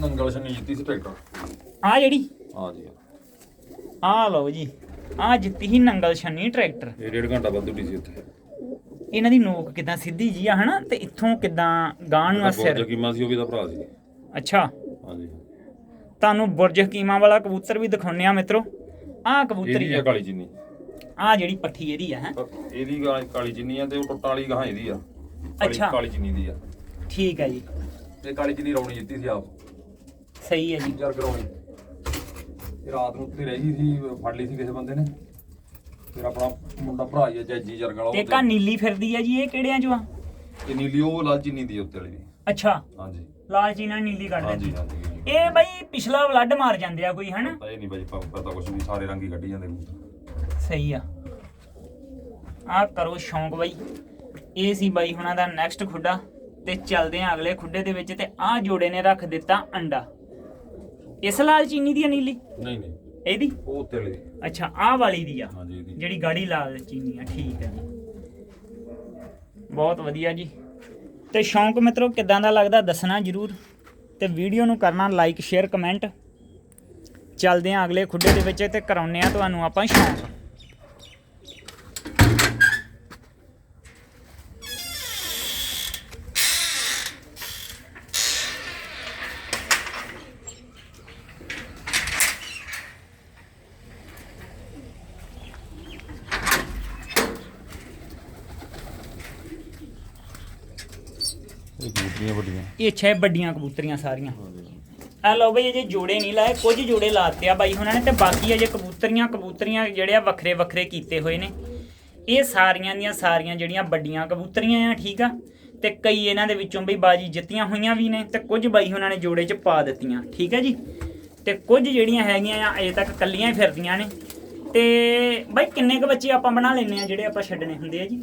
[SPEAKER 2] ਨੰਗਲ ਸ਼ਨੀ ਜਿੱਤੀ ਸੀ ਟਰੈਕਟਰ।
[SPEAKER 1] ਆ ਜਿਹੜੀ?
[SPEAKER 2] ਹਾਂ ਜੀ।
[SPEAKER 1] ਆ ਲਓ ਜੀ ਆ ਜਿੱਤੀ ਹੀ ਨੰਗਲ ਛੰਨੀ ਟਰੈਕਟਰ।
[SPEAKER 2] ਇਹ ਡੇਢ ਘੰਟਾ ਵੱਧ ਉੱਡੀ ਸੀ ਉੱਥੇ
[SPEAKER 1] ਇਹਨਾਂ ਦੀ ਨੋਕ ਕਿਦਾਂ ਸਿੱਧੀ ਜੀ ਆ ਹਨਾ? ਤੇ ਇੱਥੋਂ ਕਿਦਾਂ ਗਾਂ ਨੂੰ ਆ
[SPEAKER 2] ਬਹੁਤ
[SPEAKER 1] ਸਿਰ
[SPEAKER 2] ਜਕੀਮਾ ਸੀ ਉਹ ਵੀ ਦਾ ਭਰਾ ਸੀ।
[SPEAKER 1] ਅੱਛਾ।
[SPEAKER 2] ਹਾਂਜੀ।
[SPEAKER 1] ਤੁਹਾਨੂੰ ਬੁਰਜ ਹਕੀਮਾਂ ਵਾਲਾ ਕਬੂਤਰ ਵੀ ਦਿਖਾਉਨੇ ਆ ਮਿੱਤਰੋ। ਆ
[SPEAKER 2] ਇਹਦੀ
[SPEAKER 1] ਕਬੂਤਰੀ
[SPEAKER 2] ਆ। ਕਾਲੀ ਜਿੰਨੀ।
[SPEAKER 1] ਆ ਜਿਹੜੀ ਪੱਠੀ ਇਹਦੀ ਆ ਹੈ।
[SPEAKER 2] ਇਹਦੀ ਕਾਲੀ- ਕਾਲੀ ਜਿੰਨੀ ਆ ਤੇ ਉਹ ਟੁੱਟਾਂ ਵਾਲੀ ਗਾਂ ਇਹਦੀ ਆ। ਕਾਲੀ-
[SPEAKER 1] ਅੱਛਾ।
[SPEAKER 2] ਕਾਲੀ ਜਿੰਨੀ ਦੀ ਆ।
[SPEAKER 1] ਠੀਕ ਹੈ ਜੀ।
[SPEAKER 2] ਤੇ ਕਾਲੀ ਜਿੰਨੀ ਰੌਣੀ ਜਿੱਤੀ ਸੀ ਆਪ।
[SPEAKER 1] ਸਹੀ ਹੈ ਜੀ।
[SPEAKER 2] ਯਾਰ ਕਰਾਉਣੀ। ਇਹ ਰਾਤ ਨੂੰ ਉੱਤੇ ਰਹੀ ਸੀ ਫੜ ਲਈ ਸੀ ਕਿਸੇ ਬੰਦੇ ਨੇ। ਫਿਰ ਆਪਣਾ ਮੁੰਡਾ ਭਰਾ ਹੀ ਆ ਜੈਜੀ ਜਰਗਲ
[SPEAKER 1] ਤੇ ਕਾ ਨੀਲੀ ਫਿਰਦੀ ਆ ਜੀ ਇਹ ਕਿਹੜਿਆਂ ਚੋਂ ਆ?
[SPEAKER 2] ਇਹ ਨੀਲੀ ਉਹ ਲਾਲ ਚੀਨੀ ਦੀ ਉੱਤੇ ਵਾਲੀ। ਦੀ
[SPEAKER 1] ਅੱਛਾ।
[SPEAKER 2] ਹਾਂਜੀ।
[SPEAKER 1] ਲਾਲ ਚੀਨਾ ਨੀਲੀ ਕੱਢ
[SPEAKER 2] ਹਾਂਜੀ
[SPEAKER 1] ਦਿੰਦੀ
[SPEAKER 2] ਹਾਂਜੀ।
[SPEAKER 1] ਇਹ ਬਈ ਪਿਛਲਾ ਬਲੱਡ ਮਾਰ ਜਾਂਦੇ ਆ ਕੋਈ ਹਨਾ?
[SPEAKER 2] ਇਹ ਨਹੀਂ ਬਾਈ ਪ- ਪਤਾ ਕੁਛ ਵੀ ਸਾਰੇ ਰੰਗ ਹੀ ਕੱਢੀ ਜਾਂਦੇ ਕਬੂਤਰ
[SPEAKER 1] ਸਹੀ ਆ। ਆ ਕਰੋ ਸ਼ੌਂਕ ਬਾਈ। ਇਹ ਸੀ ਬਾਈ ਹੁਣਾਂ ਦਾ ਨੈਕਸਟ ਖੁੱਡਾ ਤੇ ਚੱਲਦੇ ਆ ਅਗਲੇ ਖੁੱਡੇ ਦੇ ਵਿੱਚ ਤੇ ਆ ਜੋੜੇ ਨੇ ਰੱਖ ਦਿੱਤਾ ਅੰਡਾ। ਇਸ ਲਾਲ ਚੀਨੀ ਦੀ ਆ ਨੀਲੀ?
[SPEAKER 2] ਨਹੀਂ ਨਹੀਂ।
[SPEAKER 1] ਇਹਦੀ?
[SPEAKER 2] ਉਹ ਉੱਤੇ ਦੀ।
[SPEAKER 1] ਅੱਛਾ ਆਹ ਵਾਲੀ ਦੀ ਆ।
[SPEAKER 2] ਹਾਂਜੀ ਇਹਦੀ।
[SPEAKER 1] ਜਿਹੜੀ ਗਾੜੀ ਲਾਲ ਚੀਨੀ ਆ ਠੀਕ ਹੈ ਬਹੁਤ ਵਧੀਆ ਜੀ। ਤੇ ਸ਼ੌਂਕ ਮਿੱਤਰੋ ਕਿਦਾਂ ਦਾ ਲੱਗਦਾ? ਦੱਸਣਾ ਜਰੂਰ। ਤੇ ਵੀਡੀਓ ਨੂੰ ਕਰਨਾ ਲਾਈਕ ਸ਼ੇਅਰ ਕਮੈਂਟ ਚੱਲਦੇ ਆ ਅਗਲੇ ਖੁੱਡੇ ਦੇ ਵਿੱਚ ਤੇ ਕਰਾਉਨੇ ਆ ਤੁਹਾਨੂੰ ਆਪਾਂ ਸ਼ੌਂਕ
[SPEAKER 2] ਇਹ ਕਬੂਤਰੀਆਂ ਵੱਡੀਆਂ।
[SPEAKER 1] ਇਹ ਛੇ ਵੱਡੀਆਂ ਕਬੂਤਰੀਆਂ ਸਾਰੀਆਂ। ਆ ਲਓ ਬਈ, ਅਜੇ ਜੋੜੇ ਨਹੀਂ ਲਾਏ, ਕੁਝ ਜੋੜੇ ਲਾਤੇ ਆ ਬਾਈ ਉਹਨਾਂ ਨੇ ਤੇ ਬਾਕੀ ਅਜੇ ਕਬੂਤਰੀਆਂ ਕਬੂਤਰੀਆਂ ਜਿਹੜੇ ਆ ਵੱਖਰੇ ਵੱਖਰੇ ਕੀਤੇ ਹੋਏ ਨੇ। ਇਹ ਸਾਰੀਆਂ ਦੀਆਂ ਸਾਰੀਆਂ ਜਿਹੜੀਆਂ ਵੱਡੀਆਂ ਕਬੂਤਰੀਆਂ ਆ, ਠੀਕ ਆ? ਤੇ ਕਈ ਇਹਨਾਂ ਦੇ ਵਿੱਚੋਂ ਬਈ ਬਾਜੀ ਜਿੱਤੀਆਂ ਹੋਈਆਂ ਵੀ ਨੇ ਤੇ ਕੁਝ ਬਾਈ ਉਹਨਾਂ ਨੇ ਜੋੜੇ 'ਚ ਪਾ ਦਿੱਤੀਆਂ, ਠੀਕ ਹੈ ਜੀ? ਤੇ ਕੁਝ ਜਿਹੜੀਆਂ ਹੈਗੀਆਂ ਆ, ਅਜੇ ਤੱਕ ਕੱਲੀਆਂ ਹੀ ਫਿਰਦੀਆਂ ਨੇ। ਤੇ ਬਾਈ ਕਿੰਨੇ ਕੁ ਬੱਚੇ ਆਪਾਂ ਬਣਾ ਲੈਨੇ ਆ ਜਿਹੜੇ ਆਪਾਂ ਛੱਡਣੇ ਹੁੰਦੇ ਆ ਜੀ?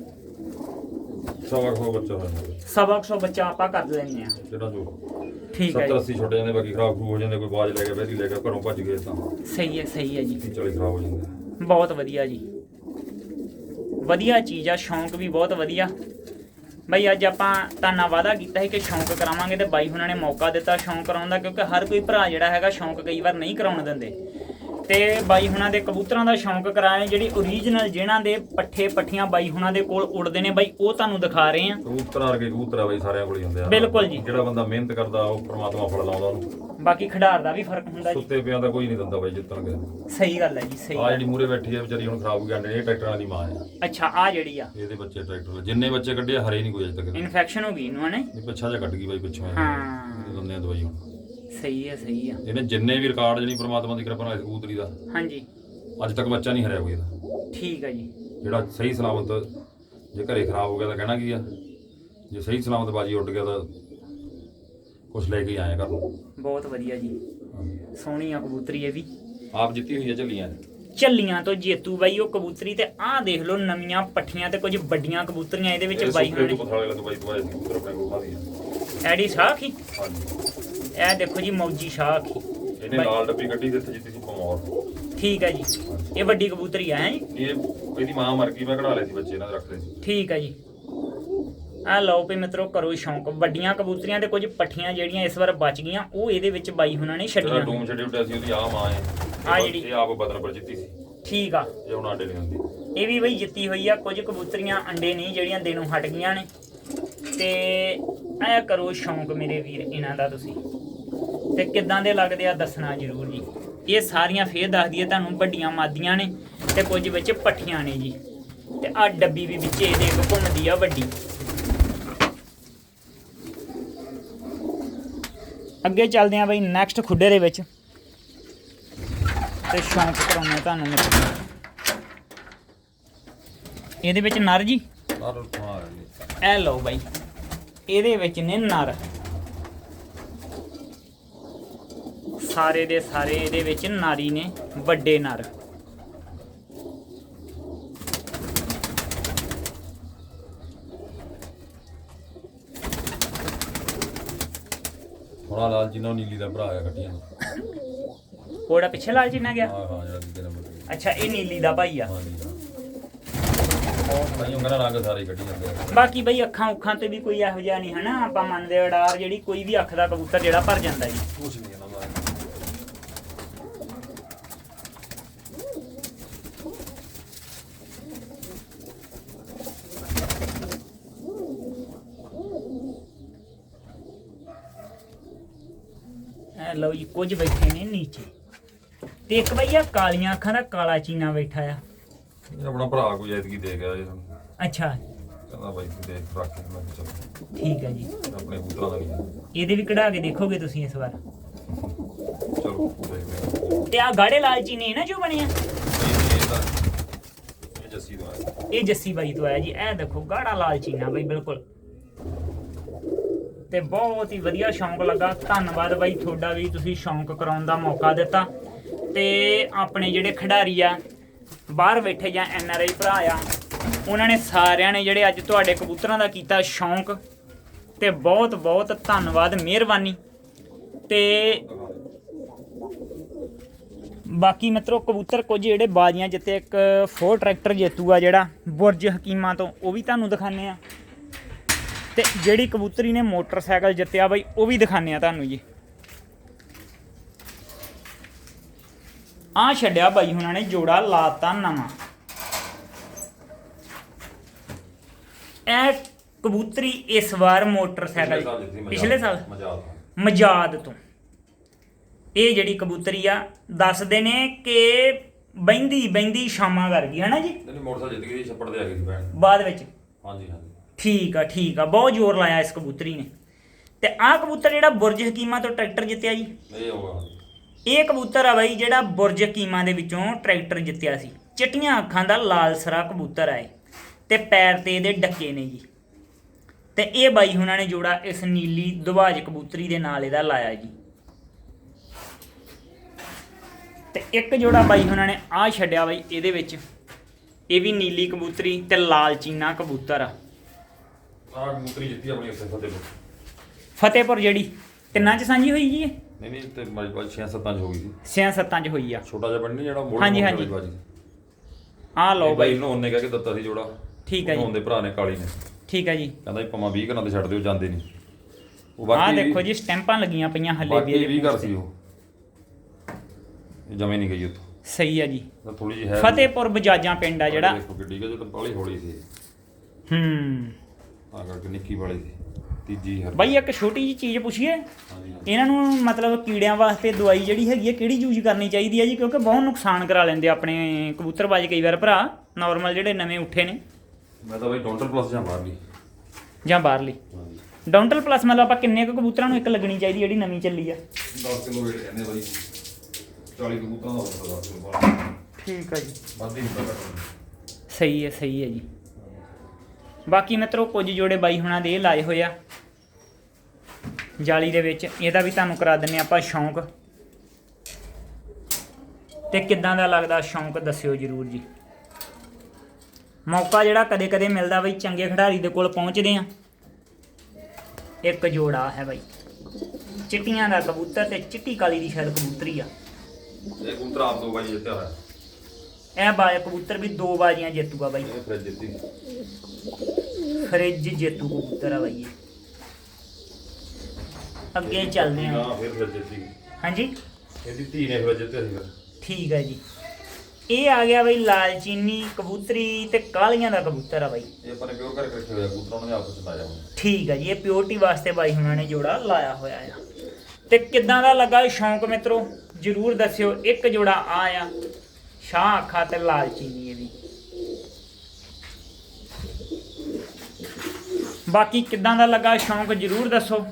[SPEAKER 2] ਸਵਾ ਖੋ ਬੱਚਾ ਹੋਇਆ
[SPEAKER 1] ਸਵਾ ਕੁ ਸੌ ਬੱਚਾ ਆਪਾਂ ਕਰ ਲੈਨੇ ਆ
[SPEAKER 2] ਜਿਹੜਾ ਜੋ।
[SPEAKER 1] ਠੀਕ ਹੈ
[SPEAKER 2] 70
[SPEAKER 1] ਜੀ।
[SPEAKER 2] 80 ਛੋਟੇ ਜਾਂਦੇ ਬਾਕੀ ਖਰਾਬ ਖਰੂ ਹੋ ਜਾਂਦੇ ਕੋਈ ਬਾਜ ਲੈ ਕੇ ਬੈਠੀ ਲੈ ਕੇ ਘਰੋਂ ਭੱਜ ਗਏ ਤਾਂ।
[SPEAKER 1] ਸਹੀ ਹੈ ਸਹੀ ਹੈ ਜੀ।
[SPEAKER 2] 40 ਖਰਾਬ ਹੋ ਜਾਂਦੇ।
[SPEAKER 1] ਬਹੁਤ ਵਧੀਆ ਜੀ। ਵਧੀਆ ਚੀਜ਼ ਆ ਸ਼ੌਂਕ ਵੀ ਬਹੁਤ ਵਧੀਆ। ਬਈ ਅੱਜ ਆਪਾਂ ਤਾਨਾ ਵਾਅਦਾ ਕੀਤਾ ਸੀ ਕਿ ਸ਼ੌਂਕ ਕਰਾਵਾਂਗੇ ਤੇ ਬਾਈ ਹੁਣਾਂ ਨੇ ਮੌਕਾ ਦਿੱਤਾ ਸ਼ੌਂਕ ਕਰਾਉਣ ਦਾ ਕਿਉਂਕਿ ਹਰ ਕੋਈ ਭਰਾ ਜਿਹੜਾ ਹੈਗਾ ਸ਼ੌਂਕ ਕਈ ਵਾਰ ਨਹੀਂ ਕਰਾਉਣ ਦਿੰਦੇ। ਤੇ ਬਾਈ ਹੁਣਾਂ ਦੇ ਕਬੂਤਰਾਂ ਦਾ ਸ਼ੌਂਕ ਕਰਾਏ ਜਿਹੜੀ ਓਰੀਜਨਲ ਜਿਹਨਾਂ ਦੇ ਪੱਠੇ ਪੱਠੀਆਂ ਬਾਈ ਹੁਣਾਂ ਦੇ ਕੋਲ ਉੜਦੇ ਨੇ ਬਾਈ ਉਹ ਤੁਹਾਨੂੰ ਦਿਖਾ ਰਹੇ ਆ
[SPEAKER 2] ਕਬੂਤਰ ਵਰਗੇ ਕਬੂਤਰ ਆ ਬਾਈ ਸਾਰਿਆਂ ਕੋਲ ਹੀ ਹੁੰਦੇ ਆ।
[SPEAKER 1] ਬਿਲਕੁਲ ਜੀ।
[SPEAKER 2] ਜਿਹੜਾ ਬੰਦਾ ਮਿਹਨਤ ਕਰਦਾ ਉਹ ਪ੍ਰਮਾਤਮਾ ਫਲ ਲਾਉਂਦਾ ਉਹਨੂੰ।
[SPEAKER 1] ਬਾਕੀ ਖਿਡਾਰ ਦਾ ਵੀ ਫ਼ਰਕ ਹੁੰਦਾ ਜੀ।
[SPEAKER 2] ਸੁੱਤੇ ਪਿਆਂ ਦਾ ਕੋਈ ਨਹੀਂ ਦਿੰਦਾ ਬਾਈ ਜਿੱਤਣਗੇ
[SPEAKER 1] ਸਹੀ ਗੱਲ ਹੈ ਜੀ ਸਹੀ
[SPEAKER 2] ਆ। ਜਿਹੜੀ ਮੂਰੇ ਬੈਠੀ ਆ ਵਿਚਾਰੀ ਹੁਣ ਖਰਾਬ ਹੋ ਅੰਡੇ ਇਹ ਟਰੈਕਟਰਾਂ ਦੀ ਮਾਂ ਆ
[SPEAKER 1] ਅੱਛਾ ਆ ਜਿਹੜੀ ਆ।
[SPEAKER 2] ਇਹਦੇ ਬੱਚੇ ਟਰੈਕਟਰ ਜਿੰਨੇ ਬੱਚੇ ਕੱਢੇ ਆ, ਹਰੇ ਨਹੀਂ ਕੋਈ ਅਜੇ ਤੱਕ।
[SPEAKER 1] ਇਨਫੈਕਸ਼ਨ ਹੋ ਗਈ ਇਹਨੂੰ ਹਨੇ
[SPEAKER 2] ਇਹ ਪਿੱਛਾ ਜਿਹਾ ਕੱਢ ਗਈ ਬਾਈ ਪਿੱਛੋਂ
[SPEAKER 1] ਹਾਂ।
[SPEAKER 2] ਇਹ ਦੰਦੇ ਆ ਦਵਾਈ ਹੁਣ।
[SPEAKER 1] ਸਹੀ ਹੈ ਸਹੀ ਆ।
[SPEAKER 2] ਇਹਨੇ ਜਿੰਨੇ ਵੀ ਰਿਕਾਰਡ ਜਿਹੜੀ ਪ੍ਰਮਾਤਮਾ ਦੀ ਕਿਰਪਾ ਨਾਲ ਇਸ ਕਬੂਤਰੀ ਦਾ।
[SPEAKER 1] ਹਾਂਜੀ।
[SPEAKER 2] ਅੱਜ ਤੱਕ ਬੱਚਾ ਨਹੀਂ ਹਰਿਆ ਕੋਈ ਇਹਦਾ।
[SPEAKER 1] ਠੀਕ ਹੈ ਜੀ।
[SPEAKER 2] ਜਿਹੜਾ ਸਹੀ ਸਲਾਮਤ ਜੇ ਘਰੇ ਖਰਾਬ ਹੋ ਗਿਆ ਤਾਂ ਕਹਿਣਾ ਕੀ ਆ? ਜੇ ਸਹੀ ਸਲਾਮਤ ਬਾਜੀ ਉੱਡ ਗਿਆ ਤਾਂ ਕੁਛ ਲੈ ਕੇ ਆਇਆ ਕਰ
[SPEAKER 1] ਬਹੁਤ ਵਧੀਆ ਜੀ। ਸੋਹਣੀ ਆ ਕਬੂਤਰੀ ਇਹ ਵੀ।
[SPEAKER 2] ਆਪ ਜਿੱਤੀ ਹੋਈ ਆ ਝੱਲੀਆਂ
[SPEAKER 1] ਚੱਲੀਆਂ ਤੋਂ ਜੇਤੂ ਬਾਈ ਉਹ ਕਬੂਤਰੀ ਤੇ ਆਹ ਦੇਖ ਲਓ ਨਵੀਆਂ ਪੱਠੀਆਂ ਤੇ ਕੁਝ ਵੱਡੀਆਂ ਕਬੂਤਰੀਆਂ ਇਹਦੇ ਵਿੱਚ ਬਾਈ ਨੇ
[SPEAKER 2] ਪਥਾਲੇ ਲੱਗ ਸੀ ਕਬੂਤਰ ਆਪਣੇ ਕੋਲ ਮਾਰੀ
[SPEAKER 1] ਐਡੀ ਸ਼ਾਖ ਹੀ।
[SPEAKER 2] ਹਾਂਜੀ।
[SPEAKER 1] ਇਹ ਦੇਖੋ ਜੀ ਮੌਜੀ ਸ਼ਾਖ ਹੀ
[SPEAKER 2] ਇਹਨੇ ਲਾਲ ਡੱਬੀ ਕੱਢੀ ਇੱਥੇ ਜਿੱਤੀ ਸੀ ਪਮੌਰ
[SPEAKER 1] ਠੀਕ ਹੈ ਜੀ। ਇਹ ਵੱਡੀ ਕਬੂਤਰੀ ਆ ਹੈ ਜੀ।
[SPEAKER 2] ਇਹ ਇਹਦੀ ਮਾਂ ਮਰ ਗਈ ਮੈਂ ਕਢਾ ਲਏ ਸੀ ਬੱਚੇ ਇਹਨਾਂ ਦੇ ਰੱਖਦੇ ਸੀ।
[SPEAKER 1] ਠੀਕ ਹੈ ਜੀ। ਆ ਲਓ ਵੀ ਮਿੱਤਰੋ ਕਰੋ ਸ਼ੌਂਕ। ਵੱਡੀਆਂ ਕਬੂਤਰੀਆਂ ਤੇ ਕੁਝ ਪੱਠੀਆਂ ਜਿਹੜੀਆਂ ਇਸ ਵਾਰ ਬਚ ਗਈਆਂ ਉਹ ਇਹਦੇ ਵਿੱਚ ਬਾਈ ਹੁਣਾਂ ਨੇ
[SPEAKER 2] ਜਿਹੜਾ
[SPEAKER 1] ਛੱਡੀਆਂ।
[SPEAKER 2] ਡੂਮ ਛੱਡੀ ਉੱਡਿਆ ਸੀ ਉਹਦੀ ਆ ਮਾਂ ਹੈ।
[SPEAKER 1] ਆਹ ਜਿਹੜੀ-
[SPEAKER 2] ਇਹ ਆਪ ਬਦਨ ਪਰ ਜਿੱਤੀ ਸੀ।
[SPEAKER 1] ਠੀਕ ਆ।
[SPEAKER 2] ਇਹ ਹੁਣ ਆਡੇ ਨਹੀਂ ਹੁੰਦੀ।
[SPEAKER 1] ਇਹ ਵੀ ਬਈ ਜਿੱਤੀ ਹੋਈ ਆ। ਕੁਝ ਕਬੂਤਰੀਆਂ ਅੰਡੇ ਨਹੀਂ ਜਿਹੜੀਆਂ ਦੇਣੋਂ ਹਟ ਗਈਆਂ ਨੇ। ਤੇ ਐ ਕਰੋ ਸ਼ੌਂਕ ਮੇਰੇ ਵੀਰ ਇਹਨਾਂ ਦਾ ਤੁਸੀਂ। ਤੇ ਕਿੱਦਾਂ ਦੇ ਲੱਗਦੇ ਆ ਦੱਸਣਾ ਜ਼ਰੂਰ ਜੀ। ਇਹ ਸਾਰੀਆਂ ਫੇਰ ਦੱਸ ਦਈਏ ਤੁਹਾਨੂੰ ਵੱਡੀਆਂ ਮਾਦੀਆਂ ਨੇ ਤੇ ਕੁਝ ਵਿੱਚ ਪੱਠੀਆਂ ਨੇ ਜੀ। ਤੇ ਆ ਡੱਬੀ ਵੀ ਵਿੱਚ ਇਹਦੇ ਇੱਕ ਘੁੰਮਦੀ ਆ ਵੱਡੀ। ਅੱਗੇ ਚੱਲਦੇ ਆ ਬਈ ਨੈਕਸਟ ਖੁੱਡੇ ਦੇ ਵਿੱਚ। ਤੇ ਸ਼ੌਂਕ ਕਰਾਉਣਾ ਤੁਹਾਨੂੰ ਇਹਦੇ ਵਿੱਚ ਨਰ ਜੀ? ਇਹ ਲਓ ਬਾਈ ਇਹਦੇ ਵਿੱਚ ਨੇ ਨਰ। ਸਾਰੇ ਦੇ ਸਾਰੇ ਇਹਦੇ ਵਿੱਚ ਨਾਰੀ ਨੇ ਵੱਡੇ ਨਰ।
[SPEAKER 2] ਥੋੜਾ ਲਾਲ ਜਿੰਨਾ ਨੀਲੀ ਦਾ ਭਰਾ ਆ ਕੱਟੀਆਂ ਨੂੰ
[SPEAKER 1] ਕੋੜਾ ਪਿੱਛੇ ਲਾਲ ਜੀ ਗਿਆ?
[SPEAKER 2] ਹਾਂ ਹਾਂ ਜਿਹੜਾ
[SPEAKER 1] ਅੱਛਾ ਇਹ ਨੀਲੀ ਦਾ ਭਾਈ ਆ।
[SPEAKER 2] ਹਾਂ। ਨੀਲਾ ਉਹ ਨਹੀਂ ਉਹਨਾਂ ਰੰਗ ਸਾਰੇ ਹੀ ਕੱਢੀ ਜਾਂਦੇ ਆ।
[SPEAKER 1] ਬਾਕੀ ਬਈ ਅੱਖਾਂ ਉੱਖਾਂ ਤੇ ਵੀ ਕੋਈ ਇਹੋ ਜਿਹਾ ਨਹੀਂ ਹਨਾ? ਆਪਾਂ ਮੰਨਦੇ ਉਡਾਰ ਜਿਹੜੀ ਕੋਈ ਵੀ ਅੱਖ ਦਾ ਕਬੂਤਰ ਜਿਹੜਾ ਭਰ ਜਾਂਦਾ ਜੀ।
[SPEAKER 2] ਕੁਛ ਨਹੀਂ ਇਹਨਾਂ ਦਾ
[SPEAKER 1] ਇਹ ਲਓ ਜੀ ਕੁਝ ਬੈਠੇ ਨੇ ਨੀਚੇ। ਤੇ ਇੱਕ ਬਈ ਆ ਕਾਲੀਆਂ ਅੱਖਾਂ ਦਾ ਕਾਲਾ ਚੀਨਾ ਬੈਠਾ ਆ।
[SPEAKER 2] ਇਹ ਆਪਣਾ ਭਰਾ ਕੋਈ ਐਤਕੀ ਦੇ ਗਿਆ ਇਹ ਸਾਨੂੰ।
[SPEAKER 1] ਅੱਛਾ।
[SPEAKER 2] ਕਹਿੰਦਾ ਬਾਈ ਤੂੰ ਦੇਖ ਰੱਖ ਮੈਂ ਕਿਹਾ ਚਲੋ।
[SPEAKER 1] ਠੀਕ ਹੈ ਜੀ।
[SPEAKER 2] ਆਪਣੇ ਪੁੱਤਰਾਂ ਦਾ ਵੀ ਹੈ।
[SPEAKER 1] ਇਹਦੇ ਵੀ ਕਢਾ ਕੇ ਦੇਖੋਗੇ ਤੁਸੀਂ ਇਸ ਵਾਰ?
[SPEAKER 2] ਚਲੋ ਦੇਖਦੇ ਹਾਂ।
[SPEAKER 1] ਤੇ ਆ ਗਾੜੇ ਲਾਲਚੀ ਨੇ ਨਾ ਜੋ ਬਣਿਆ
[SPEAKER 2] ਇਹ ਇਹ ਤਾਂ ਇਹ ਜੱਸੀ ਦਾ ਹੈ
[SPEAKER 1] ਇਹ ਜੱਸੀ ਬਾਈ ਤੋਂ ਆਇਆ ਜੀ। ਇਹ ਦੇਖੋ ਗਾੜਾ ਲਾਲਚੀ ਨਾ ਬਈ ਬਿਲਕੁਲ। ਤੇ ਬਹੁਤ ਹੀ ਵਧੀਆ ਸ਼ੌਂਕ ਲੱਗਾ। ਧੰਨਵਾਦ ਬਾਈ ਤੁਹਾਡਾ ਵੀ ਤੁਸੀਂ ਸ਼ੌਂਕ ਕਰਾਉਣ ਦਾ ਮੌਕਾ ਦਿੱਤਾ। ਤੇ ਆਪਣੇ ਜਿਹੜੇ ਖਿਡਾਰੀ ਆ, ਬਾਹਰ ਬੈਠੇ ਜਾਂ ਐਨ ਆਰ ਆਈ ਭਰਾ ਆ, ਉਹਨਾਂ ਨੇ ਸਾਰਿਆਂ ਨੇ ਜਿਹੜੇ ਅੱਜ ਤੁਹਾਡੇ ਕਬੂਤਰਾਂ ਦਾ ਕੀਤਾ ਸ਼ੌਂਕ। ਤੇ ਬਹੁਤ ਬਹੁਤ ਧੰਨਵਾਦ, ਮਿਹਰਬਾਨੀ। ਤੇ ਬਾਕੀ ਮਿੱਤਰੋ, ਕਬੂਤਰ ਕੁਝ ਜਿਹੜੇ ਬਾਜ਼ੀਆਂ ਜਿੱਤੇ ਇੱਕ ਫੋਰ ਟਰੈਕਟਰ ਜੇਤੂ ਆ ਜਿਹੜਾ, ਬੁਰਜ ਹਕੀਮਾਂ ਤੋਂ, ਉਹ ਵੀ ਤੁਹਾਨੂੰ ਦਿਖਾਣੇ ਆ। ਤੇ ਜਿਹੜੀ ਕਬੂਤਰੀ ਨੇ ਮੋਟਰਸਾਈਕਲ ਜਿੱਤਿਆ ਬਈ ਉਹ ਵੀ ਦਿਖਾਣੇ ਆ ਤੁਹਾਨੂੰ ਜੀ। ਆ ਛੱਡਿਆ ਬਾਈ ਹੁਣਾਂ ਨੇ ਜੋੜਾ ਲਾਤਾ ਨਵਾਂ। ਇਹ ਕਬੂਤਰੀ ਇਸ ਵਾਰ ਮੋਟਰਸਾਈਕਲ ਪਿਛਲੇ ਸਾਲ ਮਜਾਦ ਤੋਂ। ਇਹ ਜਿਹੜੀ ਕਬੂਤਰੀ ਆ ਦੱਸਦੇ ਨੇ ਕਿ ਬੈਂਦੀ ਬੈਂਦੀ ਸ਼ਾਮਾਂ ਕਰ ਗਈ ਹਨਾ ਜੀ?
[SPEAKER 2] ਨਹੀਂ ਮੋਟਰਸਾਈਕਲ ਜਿੱਤ ਗਈ ਛੱਪੜ ਦੇ ਆ ਗਈ ਸੀ
[SPEAKER 1] ਬਾਅਦ ਵਿੱਚ।
[SPEAKER 2] ਹਾਂਜੀ ਹਾਂਜੀ।
[SPEAKER 1] ਠੀਕ ਆ ਠੀਕ ਆ ਬਹੁਤ ਜ਼ੋਰ ਲਾਇਆ ਇਸ ਕਬੂਤਰੀ ਨੇ। ਤੇ ਆਹ ਕਬੂਤਰ ਜਿਹੜਾ ਬੁਰਜ ਹਕੀਮਾ ਤੋਂ ਟਰੈਕਟਰ ਜਿੱਤਿਆ ਜੀ?
[SPEAKER 2] ਇਹ ਹੋਗਾ।
[SPEAKER 1] ਇਹ ਕਬੂਤਰ ਆ ਬਾਈ ਜਿਹੜਾ ਬੁਰਜ ਹਕੀਮਾ ਦੇ ਵਿੱਚੋਂ ਟਰੈਕਟਰ ਜਿੱਤਿਆ ਸੀ। ਚਿੱਟੀਆਂ ਅੱਖਾਂ ਦਾ ਲਾਲ ਸਰਾ ਕਬੂਤਰ ਆ ਇਹ। ਤੇ ਪੈਰ ਤੇ ਇਹਦੇ ਡੱਕੇ ਨੇ ਜੀ। ਤੇ ਇਹ ਬਾਈ ਹੁਣਾਂ ਨੇ ਜੋੜਾ ਇਸ ਨੀਲੀ ਦੁਬਾਜ ਕਬੂਤਰੀ ਦੇ ਨਾਲ ਇਹਦਾ ਲਾਇਆ ਜੀ। ਤੇ ਇੱਕ ਜੋੜਾ ਬਾਈ ਹੁਣਾਂ ਨੇ ਆ ਛੱਡਿਆ ਬਾਈ ਇਹਦੇ ਵਿੱਚ। ਇਹ ਵੀ ਨੀਲੀ ਕਬੂਤਰੀ ਤੇ ਲਾਲ ਚੀਨਾ ਕਬੂਤਰ ਆ।
[SPEAKER 2] ਆਹ ਕਬੂਤਰੀ ਜਿੱਤੀ ਆਪਣੀ ਉੱਥੇ ਫਤਿਹਪੁਰ।
[SPEAKER 1] ਫਤਿਹਪੁਰ ਜਿਹੜੀ? ਤਿੰਨਾਂ ਚ ਸਾਂਝੀ ਹੋਈ ਜੀ ਇਹ?
[SPEAKER 2] ਨਹੀਂ ਨਹੀਂ ਤੇ ਮਾਈ ਬਾਜ 6-7 ਚ ਹੋ ਗਈ ਸੀ
[SPEAKER 1] ਛਿਆਂ ਸੱਤਾਂ ਚ ਹੋਈ ਆ।
[SPEAKER 2] ਛੋਟਾ ਜਿਹਾ ਨਹੀਂ ਜਿਹੜਾ ਮੋੜ
[SPEAKER 1] ਹਾਂਜੀ, ਹਾਂਜੀ। ਆ ਲਓ
[SPEAKER 2] ਬਾਈ
[SPEAKER 1] ਬਾਈ।
[SPEAKER 2] ਇਹਨੂੰ ਉਹਨੇ ਕਹਿ ਕੇ ਦਿੱਤਾ ਸੀ ਜੋੜਾ।
[SPEAKER 1] ਠੀਕ ਹੈ ਜੀ।
[SPEAKER 2] ਉਹਦੇ ਭਰਾ ਨੇ ਕਾਲੀ ਨੇ।
[SPEAKER 1] ਠੀਕ ਹੈ ਜੀ।
[SPEAKER 2] ਕਹਿੰਦਾ ਜੀ ਪਮਾ 20 ਘਰਾਂ ਤੇ ਛੱਡ ਦਿਓ ਜਾਂਦੇ ਨਹੀਂ। ਉਹ ਬਾਕੀ
[SPEAKER 1] ਦੇਖੋ ਜੀ ਸਟੈਂਪਾਂ ਲੱਗੀਆਂ ਪਈਆਂ ਹੱਲੇ ਵੀ
[SPEAKER 2] ਬਾਕੀ
[SPEAKER 1] ਇਹਦੇ
[SPEAKER 2] 20 ਘਰ ਸੀ ਉਹ। ਇਹ ਜਮੇ ਨਹੀਂ ਗਈ ਉੱਥੋਂ।
[SPEAKER 1] ਸਹੀ ਆ ਜੀ।
[SPEAKER 2] ਥੋੜੀ ਜਿਹੀ ਹੈ
[SPEAKER 1] ਫਤਿਹਪੁਰ ਬਜਾਜਾਂ ਪਿੰਡ ਆ ਜਿਹੜਾ।
[SPEAKER 2] ਦੇਖੋ ਕਿੱਡੀ ਕਿ ਜਦੋਂ ਬਾਲੀ ਹੌਲੀ ਸੀ।
[SPEAKER 1] ਹੂੰ।
[SPEAKER 2] ਆ ਕਰਕੇ ਨਿੱਕੀ ਵਾਲੀ ਸੀ ਤੀਜੀ ਹਰ
[SPEAKER 1] ਬਾਈ ਇੱਕ ਛੋਟੀ ਜੀ ਚੀਜ਼ ਪੁੱਛੀਏ। ਇਹਨਾਂ ਨੂੰ ਮਤਲਬ ਕੀੜਿਆਂ ਵਾਸਤੇ ਦਵਾਈ ਜਿਹੜੀ ਹੈਗੀ ਹੈ ਕਿਹੜੀ ਯੂਜ਼ ਕਰਨੀ ਚਾਹੀਦੀ ਹੈ ਜੀ? ਕਿਉਂਕਿ ਬਹੁਤ ਨੁਕਸਾਨ ਕਰਾ ਲੈਂਦੇ ਆਪਣੇ ਕਬੂਤਰਬਾਜ਼ ਕਈ ਵਾਰ ਭਰਾ। ਨਾਰਮਲ ਜਿਹੜੇ ਨਵੇਂ ਉੱਠੇ ਨੇ।
[SPEAKER 2] ਮੈਂ ਤਾਂ ਬਾਈ ਡਾਕਟਰ ਪਲੱਸ ਜਾਂ ਲਈ
[SPEAKER 1] ਜਾਂ ਬਾਹਰਲੀ। ਡੌਂਟਲ ਪਲੱਸ ਮਤਲਬ ਆਪਾਂ ਕਿੰਨੇ ਕੁ ਕਬੂਤਰਾਂ ਨੂੰ ਇੱਕ ਲੱਗਣੀ ਚਾਹੀਦੀ ਜਿਹੜੀ ਨਵੀਂ ਚੱਲੀ ਆ?
[SPEAKER 2] 10 ਕਿਲੋ ਵੇਟ ਕਹਿੰਦੇ ਬਾਈ। 40 ਕਬੂਤਰਾਂ ਦਾ ਹੁੰਦਾ 10 ਕਿਲੋ ਬਾਅਦ
[SPEAKER 1] ਠੀਕ ਆ ਜੀ।
[SPEAKER 2] ਵੱਧ ਹੀ ਹੁੰਦਾ ਘੱਟ ਨਹੀਂ।
[SPEAKER 1] ਸਹੀ ਹੈ ਸਹੀ ਹੈ ਜੀ। ਬਾਕੀ ਮਿੱਤਰੋ ਕੁਝ ਜੋੜੇ ਬਾਈ ਹੁਣਾਂ ਦੇ ਇਹ ਲਾਏ ਹੋਏ ਆ। ਜਾਲੀ ਦੇ ਵਿੱਚ। ਇਹਦਾ ਵੀ ਤੁਹਾਨੂੰ ਕਰਾ ਦਿੰਨੇ ਆਪਾਂ ਸ਼ੌਂਕ। ਤੇ ਕਿੱਦਾਂ ਦਾ ਲੱਗਦਾ ਸ਼ੌਂਕ ਦੱਸਿਓ ਜਰੂਰ ਜੀ। ਮੌਕਾ ਜਿਹੜਾ ਕਦੇ ਕਦੇ ਮਿਲਦਾ ਬਈ ਚੰਗੇ ਖਿਡਾਰੀ ਦੇ ਕੋਲ ਪਹੁੰਚਦੇ ਆ। ਇੱਕ ਜੋੜਾ ਹੈ ਬਾਈ। ਚਿੱਟੀਆਂ ਦਾ ਕਬੂਤਰ ਤੇ ਚਿੱਟੀ ਕਾਲੀ ਦੀ ਸ਼ਾਇਦ ਕਬੂਤਰੀ ਆ।
[SPEAKER 2] ਇਹ ਕਬੂਤਰ ਆਪ ਦੋ ਬਾਈ ਜਿੱਤਿਆ ਹੋਇਆ।
[SPEAKER 1] ਇਹ ਬਾਜ ਕਬੂਤਰ ਵੀ ਦੋ ਬਾਜੀਆਂ ਜੇਤੂਗਾ ਬਾਈ।
[SPEAKER 2] ਇਹ ਫਿਰ ਜਿੱਤੀ।
[SPEAKER 1] ਫਰਿੱਜ ਜੇਤੂ ਕਬੂਤਰ ਆ ਬਾਈ ਇਹ। ਅੱਗੇ ਚੱਲਦੇ
[SPEAKER 2] ਹਾਂ ਫਿਰ ਫਿਰ ਜਿੱਤੀ
[SPEAKER 1] ਹਾਂਜੀ?
[SPEAKER 2] ਇਹਦੀ ਧੀ ਨੇ ਫਿਰ ਜਿੱਤਿਆ ਸੀ ਫਿਰ।
[SPEAKER 1] ਠੀਕ ਹੈ ਜੀ। ਇਹ ਆ ਗਿਆ ਬਈ ਲਾਲ ਚੀਨੀ ਕਬੂਤਰੀ ਤੇ ਕਾਲੀਆਂ ਦਾ ਕਬੂਤਰ ਆ ਬਾਈ।
[SPEAKER 2] ਇਹ ਆਪਾਂ ਨੇ ਪਿਓਰ ਕਰਕੇ ਰੱਖੇ ਹੋਇਆ ਕਬੂਤਰਾਂ ਨੂੰ ਆਪਸ ਵਿੱਚ ਲਾਇਆ ਹੁਣ
[SPEAKER 1] ਠੀਕ ਹੈ ਜੀ ਇਹ ਪਿਓਰਟੀ ਵਾਸਤੇ ਬਾਈ ਹੁਣਾਂ ਨੇ ਜੋੜਾ ਲਾਇਆ ਹੋਇਆ ਆ। ਤੇ ਕਿੱਦਾਂ ਦਾ ਲੱਗਾ ਇਹ ਸ਼ੌਂਕ ਮਿੱਤਰੋ? ਜਰੂਰ ਦੱਸਿਓ ਇੱਕ ਜੋੜਾ ਆ ਆ ਸ਼ਾਹ ਅੱਖਾਂ ਤੇ ਲਾਲ ਚੀਨੀ ਇਹ ਵੀ ਬਾਕੀ ਕਿੱਦਾਂ ਦਾ ਲੱਗਾ ਸ਼ੌਂਕ ਜਰੂਰ ਦੱਸੋ।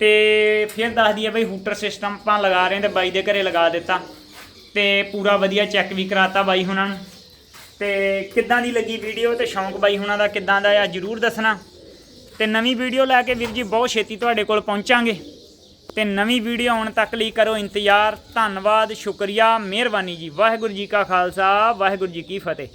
[SPEAKER 1] ਤੇ ਫਿਰ ਦੱਸ ਦਈਏ ਬਈ ਹੂਟਰ ਸਿਸਟਮ ਆਪਾਂ ਲਗਾ ਰਹੇ ਤੇ ਬਾਈ ਦੇ ਘਰੇ ਲਗਾ ਦਿੱਤਾ। ਤੇ ਪੂਰਾ ਵਧੀਆ ਚੈੱਕ ਵੀ ਕਰਾਤਾ ਬਾਈ ਹੁਣਾਂ ਨੂੰ। ਤੇ ਕਿੱਦਾਂ ਦੀ ਲੱਗੀ ਵੀਡੀਓ ਤੇ ਸ਼ੌਂਕ ਬਾਈ ਹੁਣਾਂ ਦਾ ਕਿੱਦਾਂ ਦਾ ਆ ਜਰੂਰ ਦੱਸਣਾ। ਤੇ ਨਵੀਂ ਵੀਡੀਓ ਲੈ ਕੇ ਵੀਰ ਜੀ ਬਹੁਤ ਛੇਤੀ ਤੁਹਾਡੇ ਕੋਲ ਪਹੁੰਚਾਂਗੇ। ਤੇ ਨਵੀਂ ਵੀਡੀਓ ਆਉਣ ਤੱਕ ਲਈ ਕਰੋ ਇੰਤਜ਼ਾਰ। ਧੰਨਵਾਦ, ਸ਼ੁਕਰੀਆ, ਮਿਹਰਬਾਨੀ ਜੀ। ਵਾਹਿਗੁਰੂ ਜੀ ਕਾ ਖਾਲਸਾ, ਵਾਹਿਗੁਰੂ ਜੀ ਕੀ ਫਤਿਹ।